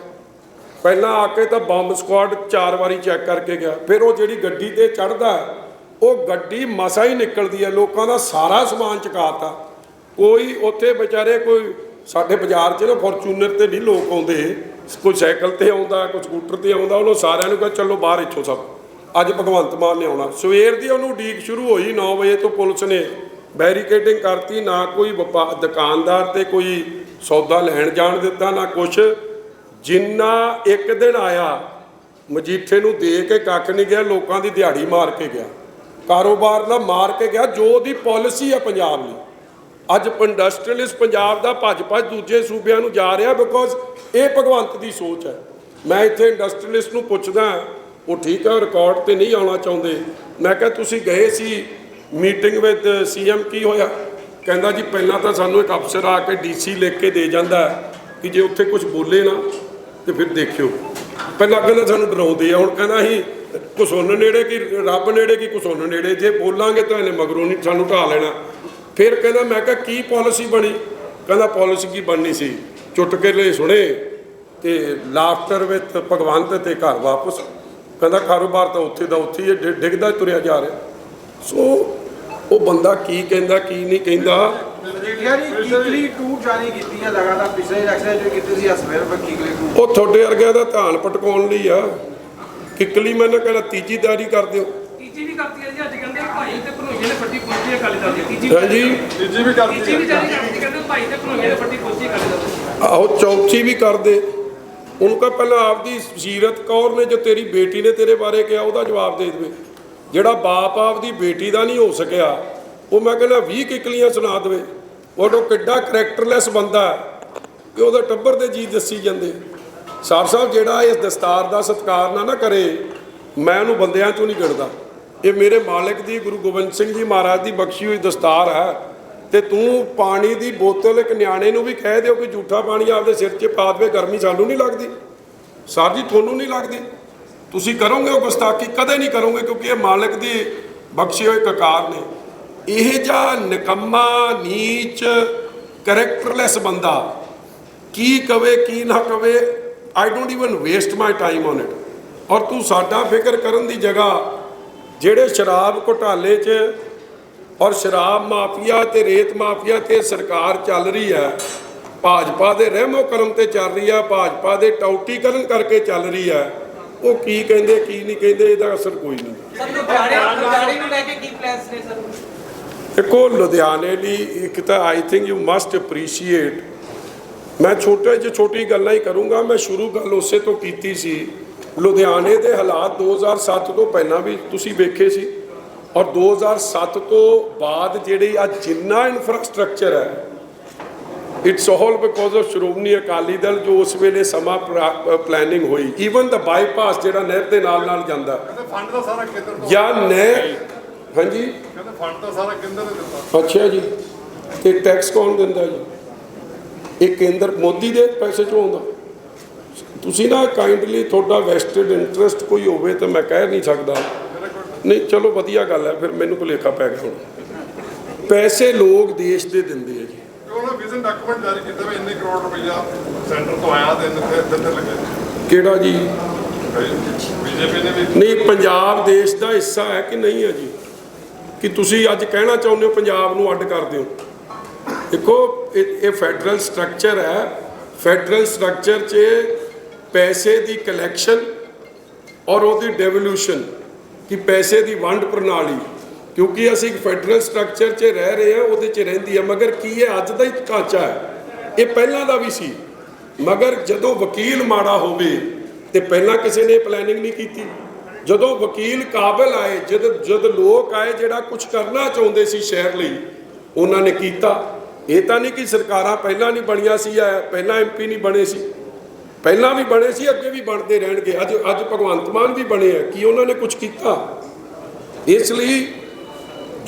ਪਹਿਲਾਂ ਆ ਕੇ ਤਾਂ ਬੰਬ ਸਕੁਆਡ ਚਾਰ ਵਾਰੀ ਚੈੱਕ ਕਰਕੇ ਗਿਆ। ਫਿਰ ਉਹ ਜਿਹੜੀ ਗੱਡੀ ਤੇ ਚੜਦਾ ਉਹ ਗੱਡੀ ਮਸਾ ਹੀ ਨਿਕਲਦੀ ਹੈ। ਲੋਕਾਂ ਦਾ ਸਾਰਾ ਸਮਾਨ ਚੁਕਾਤਾ। ਕੋਈ ਉੱਥੇ ਵਿਚਾਰੇ ਕੋਈ ਸਾਡੇ ਬਾਜ਼ਾਰ 'ਚ ਨਾ ਫੋਰਚੂਨਰ ਤੇ ਨਹੀਂ ਲੋਕ ਆਉਂਦੇ। ਕੋਈ ਸਾਈਕਲ ਤੇ ਆਉਂਦਾ, ਕੋਈ ਸਕੂਟਰ ਤੇ ਆਉਂਦਾ, ਉਹਨੂੰ ਸਾਰਿਆਂ ਨੂੰ ਕਹੇ, ਚਲੋ ਬਾਹਰ ਇੱਥੋਂ ਸਭ। ਅੱਜ ਭਗਵੰਤ ਮਾਨ ਨੇ ਆਉਣਾ। ਸਵੇਰ ਦੀ ਉਹਨੂੰ ਉਡੀਕ ਸ਼ੁਰੂ ਹੋਈ 9 ਵਜੇ ਤੋਂ ਪੁਲਿਸ ਨੇ। ਬੈਰੀਕੇਡਿੰਗ ਕਰਤੀ, ਨਾ ਕੋਈ ਵਪਾ- ਦੁਕਾਨਦਾਰ ਤੇ ਕੋਈ ਸੌਦਾ ਲੈਣ ਜਾਣ ਦਿੱਤਾ, ਨਾ ਕੁਛ। ਜਿੰਨਾ ਇੱਕ ਦਿਨ ਆਇਆ, ਮਜੀਠੇ ਨੂੰ ਦੇ ਕੇ ਕੱਖ ਨਹੀਂ ਗਿਆ, ਲੋਕਾਂ ਦੀ ਦਿਹਾੜੀ ਮਾਰ ਕੇ ਗਿਆ। ਕਾਰੋਬਾਰ ਦਾ ਮਾਰ ਕੇ ਗਿਆ, ਜੋ ਉਹਦੀ ਪਾਲਿਸੀ ਹੈ ਪੰਜਾਬ ਲਈ ਅੱਜ ਇੰਡਸਟਰੀਅਲਿਸਟ ਪੰਜਾਬ ਦਾ ਭੱਜ ਭੱਜ ਦੂਜੇ ਸੂਬਿਆਂ ਨੂੰ ਜਾ ਰਿਹਾ ਬਿਕੋਜ਼ ਇਹ ਭਗਵੰਤ ਦੀ ਸੋਚ ਹੈ। ਮੈਂ ਇੱਥੇ ਇੰਡਸਟਰੀਅਲਿਸਟ ਨੂੰ ਪੁੱਛਦਾ, ਉਹ ਠੀਕ ਹੈ ਰਿਕਾਰਡ ਤੇ ਨਹੀਂ ਆਉਣਾ ਚਾਹੁੰਦੇ। ਮੈਂ ਕਿਹਾ, ਤੁਸੀਂ ਗਏ ਸੀ ਮੀਟਿੰਗ ਵਿਦ ਸੀਐਮ ਕੀ ਹੋਇਆ? ਕਹਿੰਦਾ ਜੀ ਪਹਿਲਾਂ ਤਾਂ ਸਾਨੂੰ ਇੱਕ ਅਫਸਰ ਆ ਕੇ ਡੀਸੀ ਲਿਖ ਕੇ ਦੇ ਜਾਂਦਾ ਕਿ ਜੇ ਉੱਥੇ ਕੁਝ ਬੋਲੇ ਨਾ ਤੇ ਫਿਰ ਦੇਖਿਓ। ਪਹਿਲਾਂ ਕਹਿੰਦਾ ਸਾਨੂੰ ਡਰਾਉਂਦੇ ਆ ਹੁਣ ਕਹਿੰਦਾ ਅਸੀਂ ਕੁਸੁੰਨ ਨੇੜੇ ਕਿ ਰੱਬ ਨੇੜੇ ਕਿ ਕੁਸੁੰਨ ਨੇੜੇ ਜੇ ਬੋਲਾਂਗੇ ਤਾਂ ਇਹਨੇ ਮਗਰੋਂ ਨਹੀਂ ਸਾਨੂੰ ਢਾ ਲੈਣਾ। ਫਿਰ ਕਹਿੰਦਾ ਮੈਂ ਕਿਹਾ ਕੀ ਪਾਲਿਸੀ ਬਣੀ? ਕਹਿੰਦਾ ਪਾਲਿਸੀ ਕੀ ਬਣਨੀ ਸੀ? ਚੁਟਕਲੇ ਸੁਣੇ ਤੇ ਲਾਫਟਰ ਵਿਦ ਭਗਵੰਤ ਤੇ ਘਰ ਵਾਪਸ। ਕਹਿੰਦਾ ਕਾਰੋਬਾਰ ਤਾਂ ਉੱਥੇ ਦਾ ਉੱਥੇ ਹੀ ਹੈ, ਡਿੱਗਦਾ ਤੁਰਿਆ ਜਾ ਰਿਹਾ। ਸੋ ਉਹ ਬੰਦਾ ਕੀ ਕਹਿੰਦਾ ਕੀ ਨਹੀਂ ਕਹਿੰਦਾ? ਮਜੀਠੀਆ ਜੀ ਕੀਕਲੀ ਟੂਰ ਜਾਰੀ ਕੀਤੀ ਹੈ ਲਗਾਤਾਰ ਪਿਛਲੇ ਇਲੈਕਸ਼ਨ ਜੋ ਕੀਤੀ ਸੀ ਅਸਵੇਰ ਪਰ ਕੀਕਲੀ ਟੂਰ। ਉਹ ਤੁਹਾਡੇ ਵਰਗਿਆਂ ਦਾ ਧਾਨ ਪਟਕਾਉਣ ਲਈ ਆ। ਕਿੱਕਲੀ ਮੈਨੂੰ ਕਹਿੰਦਾ ਤੀਜੀ ਦਾਰੀ ਕਰ ਦਿਓ। ਤੀਜੀ ਵੀ ਕਰਤੀ ਹੈ ਜੀ ਅੱਜ ਕਹਿੰਦੇ ਭਾਈ ਤੇ ਭਣੋਈਏ ਨੇ ਫੱਟੀ ਪੁੱਛੀ ਅਕਾਲੀ ਦਲ ਦੀ। ਤੀਜੀ ਹਾਂਜੀ। ਤੀਜੀ ਵੀ ਕਰਤੀ ਤੀਜੀ ਵੀ ਜਾਰੀ ਕਰਤੀ ਕਹਿੰਦੇ ਭਾਈ ਤੇ ਭਣੋਈਏ ਨੇ ਫੱਟੀ ਪੁੱਛੀ ਅਕਾਲੀ ਦਲ ਦੀ। ਆਹੋ ਚੌਥੀ ਵੀ ਕਰ ਦੇ। ਉਹਨੂੰ ਕਹ ਪਹਿਲਾਂ ਆਪਦੀ ਸੀਰਤ ਕੌਰ ਨੇ ਜੋ ਤੇਰੀ ਬੇਟੀ ਨੇ ਤੇਰੇ ਬਾਰੇ ਕਿਹਾ ਉਹਦਾ ਜਵਾਬ ਦੇ ਦੇਵੇ। ਜਿਹੜਾ ਬਾਪ ਆਪ ਦੀ ਬੇਟੀ ਦਾ ਨਹੀਂ ਹੋ ਸਕਿਆ, ਉਹ ਮੈਂ ਕਹਿੰਦਾ 20 ਕਿਕਲੀਆਂ ਸੁਣਾ ਦੇਵੇ। ਉਹ ਕਿੱਡਾ ਕਰੈਕਟਰਲੈਸ ਬੰਦਾ ਕਿ ਉਹਦੇ ਟੱਬਰ ਦੇ ਜੀ ਦੱਸੀ ਜਾਂਦੇ। ਸਰ ਸਾਹਿਬ, ਜਿਹੜਾ ਇਸ ਦਸਤਾਰ ਦਾ ਸਤਿਕਾਰ ਨਾ ਨਾ ਕਰੇ, ਮੈਂ ਉਹਨੂੰ ਬੰਦਿਆਂ ਚੋਂ ਨਹੀਂ ਗਿਣਦਾ ਇਹ ਮੇਰੇ ਮਾਲਕ ਦੀ, ਗੁਰੂ ਗੋਬਿੰਦ ਸਿੰਘ ਜੀ ਮਹਾਰਾਜ ਦੀ ਬਖਸ਼ੀ ਹੋਈ ਦਸਤਾਰ ਹੈ। ਤੇ ਤੂੰ ਪਾਣੀ ਦੀ ਬੋਤਲ ਇੱਕ ਨਿਆਣੇ ਨੂੰ ਵੀ ਕਹਿ ਦਿਓ ਕਿ ਝੂਠਾ ਪਾਣੀ ਆਪਦੇ ਸਿਰ 'ਚ ਪਾ ਦੇਵੇ, ਗਰਮੀ ਸਾਨੂੰ ਨਹੀਂ ਲੱਗਦੀ। ਸਰ ਜੀ, ਤੁਹਾਨੂੰ ਨਹੀਂ ਲੱਗਦੀ। ਤੁਸੀਂ ਕਰੋਗੇ ਉਹ ਗੁਸਤਾਖੀ? ਕਦੇ ਨਹੀਂ ਕਰੋਗੇ, ਕਿਉਂਕਿ ਇਹ ਮਾਲਕ ਦੀ ਬਖਸ਼ੇ ਹੋਏ ਕਕਾਰ ਨੇ। ਇਹ ਜਾਂ ਨਿਕੰਮਾ, ਨੀਚ ਕਰੈਕਟਰਲੈਸ ਬੰਦਾ ਕੀ ਕਵੇ, ਕੀ ਨਾ ਕਵੇ I don't even waste my time on it ਔਰ ਤੂੰ ਸਾਡਾ ਫਿਕਰ ਕਰਨ ਦੀ ਜਗ੍ਹਾ ਜਿਹੜੇ ਸ਼ਰਾਬ ਘੁਟਾਲੇ 'ਚ ਔਰ ਸ਼ਰਾਬ ਮਾਫੀਆ ਤੇ ਰੇਤ ਮਾਫੀਆ ਤੇ ਸਰਕਾਰ ਚੱਲ ਰਹੀ ਹੈ, ਭਾਜਪਾ ਦੇ ਰਹਿਮੋ ਕਰਮ ਤੇ ਚੱਲ ਰਹੀ ਹੈ, ਭਾਜਪਾ ਦੇ ਟੌਟੀਕਰਨ ਕਰਕੇ ਚੱਲ ਰਹੀ ਹੈ ਉਹ ਕੀ ਕਹਿੰਦੇ ਕੀ ਨਹੀਂ ਕਹਿੰਦੇ ਇਹਦਾ ਅਸਰ ਕੋਈ ਨਹੀਂ। ਸਰ ਲੁਧਿਆਣੇ ਲੁਧਿਆਣੇ ਨੂੰ ਲੈ ਕੇ ਕੀ ਪਲਾਨਸ ਨੇ ਸਰ? ਦੇਖੋ ਲੁਧਿਆਣੇ ਲਈ ਇੱਕ ਤਾਂ I think you must appreciate ਮੈਂ ਛੋਟੇ ਜਿਹੇ ਛੋਟੀ ਗੱਲਾਂ ਹੀ ਕਰੂੰਗਾ ਮੈਂ ਸ਼ੁਰੂ ਗੱਲ ਉਸੇ ਤੋਂ ਕੀਤੀ ਸੀ। ਲੁਧਿਆਣੇ ਦੇ ਹਾਲਾਤ 2007 ਤੋਂ ਪਹਿਲਾਂ ਵੀ ਤੁਸੀਂ ਵੇਖੇ ਸੀ। ਔਰ 2007 ਤੋਂ ਬਾਅਦ ਜਿਹੜੀ ਆ ਜਿੰਨਾ ਇਨਫਰਾਸਟ੍ਰਕਚਰ ਹੈ it's all because of Shiromani Akali Dal ਜੋ ਉਸ ਵੇਲੇ ਸਮਾਂ ਪਲੈਨਿੰਗ ਹੋਈ ਈਵਨ ਦਾ ਬਾਈਪਾਸ ਜਿਹੜਾ ਨਹਿਰ ਦੇ ਨਾਲ ਨਾਲ ਜਾਂਦਾ ਕਹਿੰਦੇ ਫੰਡ ਦਾ ਸਾਰਾ ਕੇਂਦਰ ਤੋਂ ਜਾਂ ਨਹਿਰ ਹਾਂਜੀ ਕਹਿੰਦੇ ਫੰਡ ਦਾ ਸਾਰਾ ਕੇਂਦਰ ਨੇ ਦਿੱਤਾ ਅੱਛਾ ਜੀ ਤੇ ਟੈਕਸ ਕੌਣ ਦਿੰਦਾ ਜੀ ਇਹ ਕੇਂਦਰ ਮੋਦੀ ਦੇ ਪੈਸੇ ਚੋਂ ਆਉਂਦਾ ਤੁਸੀਂ ਨਾ ਕਾਈਂਡਲੀ ਤੁਹਾਡਾ ਵੈਸਟਡ ਇੰਟਰਸਟ ਕੋਈ ਹੋਵੇ ਤਾਂ ਮੈਂ ਕਹਿ ਨਹੀਂ ਸਕਦਾ ਨਹੀਂ ਚਲੋ ਵਧੀਆ ਗੱਲ ਹੈ ਫਿਰ ਮੈਨੂੰ ਭੁਲੇਖਾ ਪੈ ਗਿਆ ਹੁਣ ਪੈਸੇ ਲੋਕ ਦੇਸ਼ ਦੇ ਦਿੰਦੇ ਵਿਜ਼ਨ ਡਾਕੂਮੈਂਟ ਜਾਰੀ ਕੀਤਾ ਵੀ ਇੰਨੇ ਕਰੋੜ ਰੁਪਈਆ ਸੈਂਟਰ ਤੋਂ ਆਇਆ ਤੇ ਇੰਨੇ ਇੱਧਰ ਲੱਗੇ। ਕਿਹੜਾ ਜੀ? ਬੀਜੇਪੀ ਨੇ ਵੀ ਨਹੀਂ ਪੰਜਾਬ ਦੇਸ਼ ਦਾ ਹਿੱਸਾ ਹੈ ਕਿ ਨਹੀਂ ਹੈ ਜੀ? ਕਿ ਤੁਸੀਂ ਅੱਜ ਕਹਿਣਾ ਚਾਹੁੰਦੇ ਹੋ ਪੰਜਾਬ ਨੂੰ ਅੱਡ ਕਰ ਦਿਓ? ਦੇਖੋ ਇਹ ਫੈਡਰਲ ਸਟਰਕਚਰ ਹੈ। ਫੈਡਰਲ ਸਟਰਕਚਰ 'ਚ ਪੈਸੇ ਦੀ ਕਲੈਕਸ਼ਨ ਔਰ ਉਹਦੀ ਡੈਵੋਲੂਸ਼ਨ ਕਿ ਪੈਸੇ ਦੀ ਵੰਡ ਪ੍ਰਣਾਲੀ। ਕਿਉਂਕਿ ਅਸੀਂ ਇੱਕ ਫੈਡਰਲ ਸਟਰਕਚਰ 'ਚ ਰਹਿ ਰਹੇ ਹਾਂ, ਉਹਦੇ 'ਚ ਰਹਿੰਦੀ ਹੈ। ਮਗਰ ਕੀ ਇਹ ਅੱਜ ਦਾ ਹੀ ਢਾਂਚਾ ਹੈ। ਇਹ ਪਹਿਲਾਂ ਦਾ ਵੀ ਸੀ। ਮਗਰ ਜਦੋਂ ਵਕੀਲ ਮਾੜਾ ਹੋਵੇ ਤੇ ਪਹਿਲਾਂ ਕਿਸੇ ਨੇ ਪਲੈਨਿੰਗ ਨਹੀਂ ਕੀਤੀ। ਜਦੋਂ ਵਕੀਲ ਕਾਬਲ ਆਏ, ਜਦ ਜਦ ਲੋਕ ਆਏ ਜਿਹੜਾ ਕੁਝ ਕਰਨਾ ਚਾਹੁੰਦੇ ਸੀ ਸ਼ਹਿਰ ਲਈ, ਉਹਨਾਂ ਨੇ ਕੀਤਾ। ਇਹ ਤਾਂ ਨਹੀਂ ਕਿ ਸਰਕਾਰਾਂ ਪਹਿਲਾਂ ਨਹੀਂ ਬਣੀਆਂ ਸੀ ਜਾਂ ਪਹਿਲਾਂ ਐਮਪੀ ਨਹੀਂ ਬਣੇ ਸੀ। ਪਹਿਲਾਂ ਵੀ ਬਣੇ ਸੀ, ਅੱਗੇ ਵੀ ਬਣਦੇ ਰਹਿਣਗੇ। ਅੱਜ ਅੱਜ ਭਗਵੰਤ ਮਾਨ ਵੀ ਬਣੇ ਆ। ਕੀ ਉਹਨਾਂ ਨੇ ਕੁਝ ਕੀਤਾ? ਇਸ ਲਈ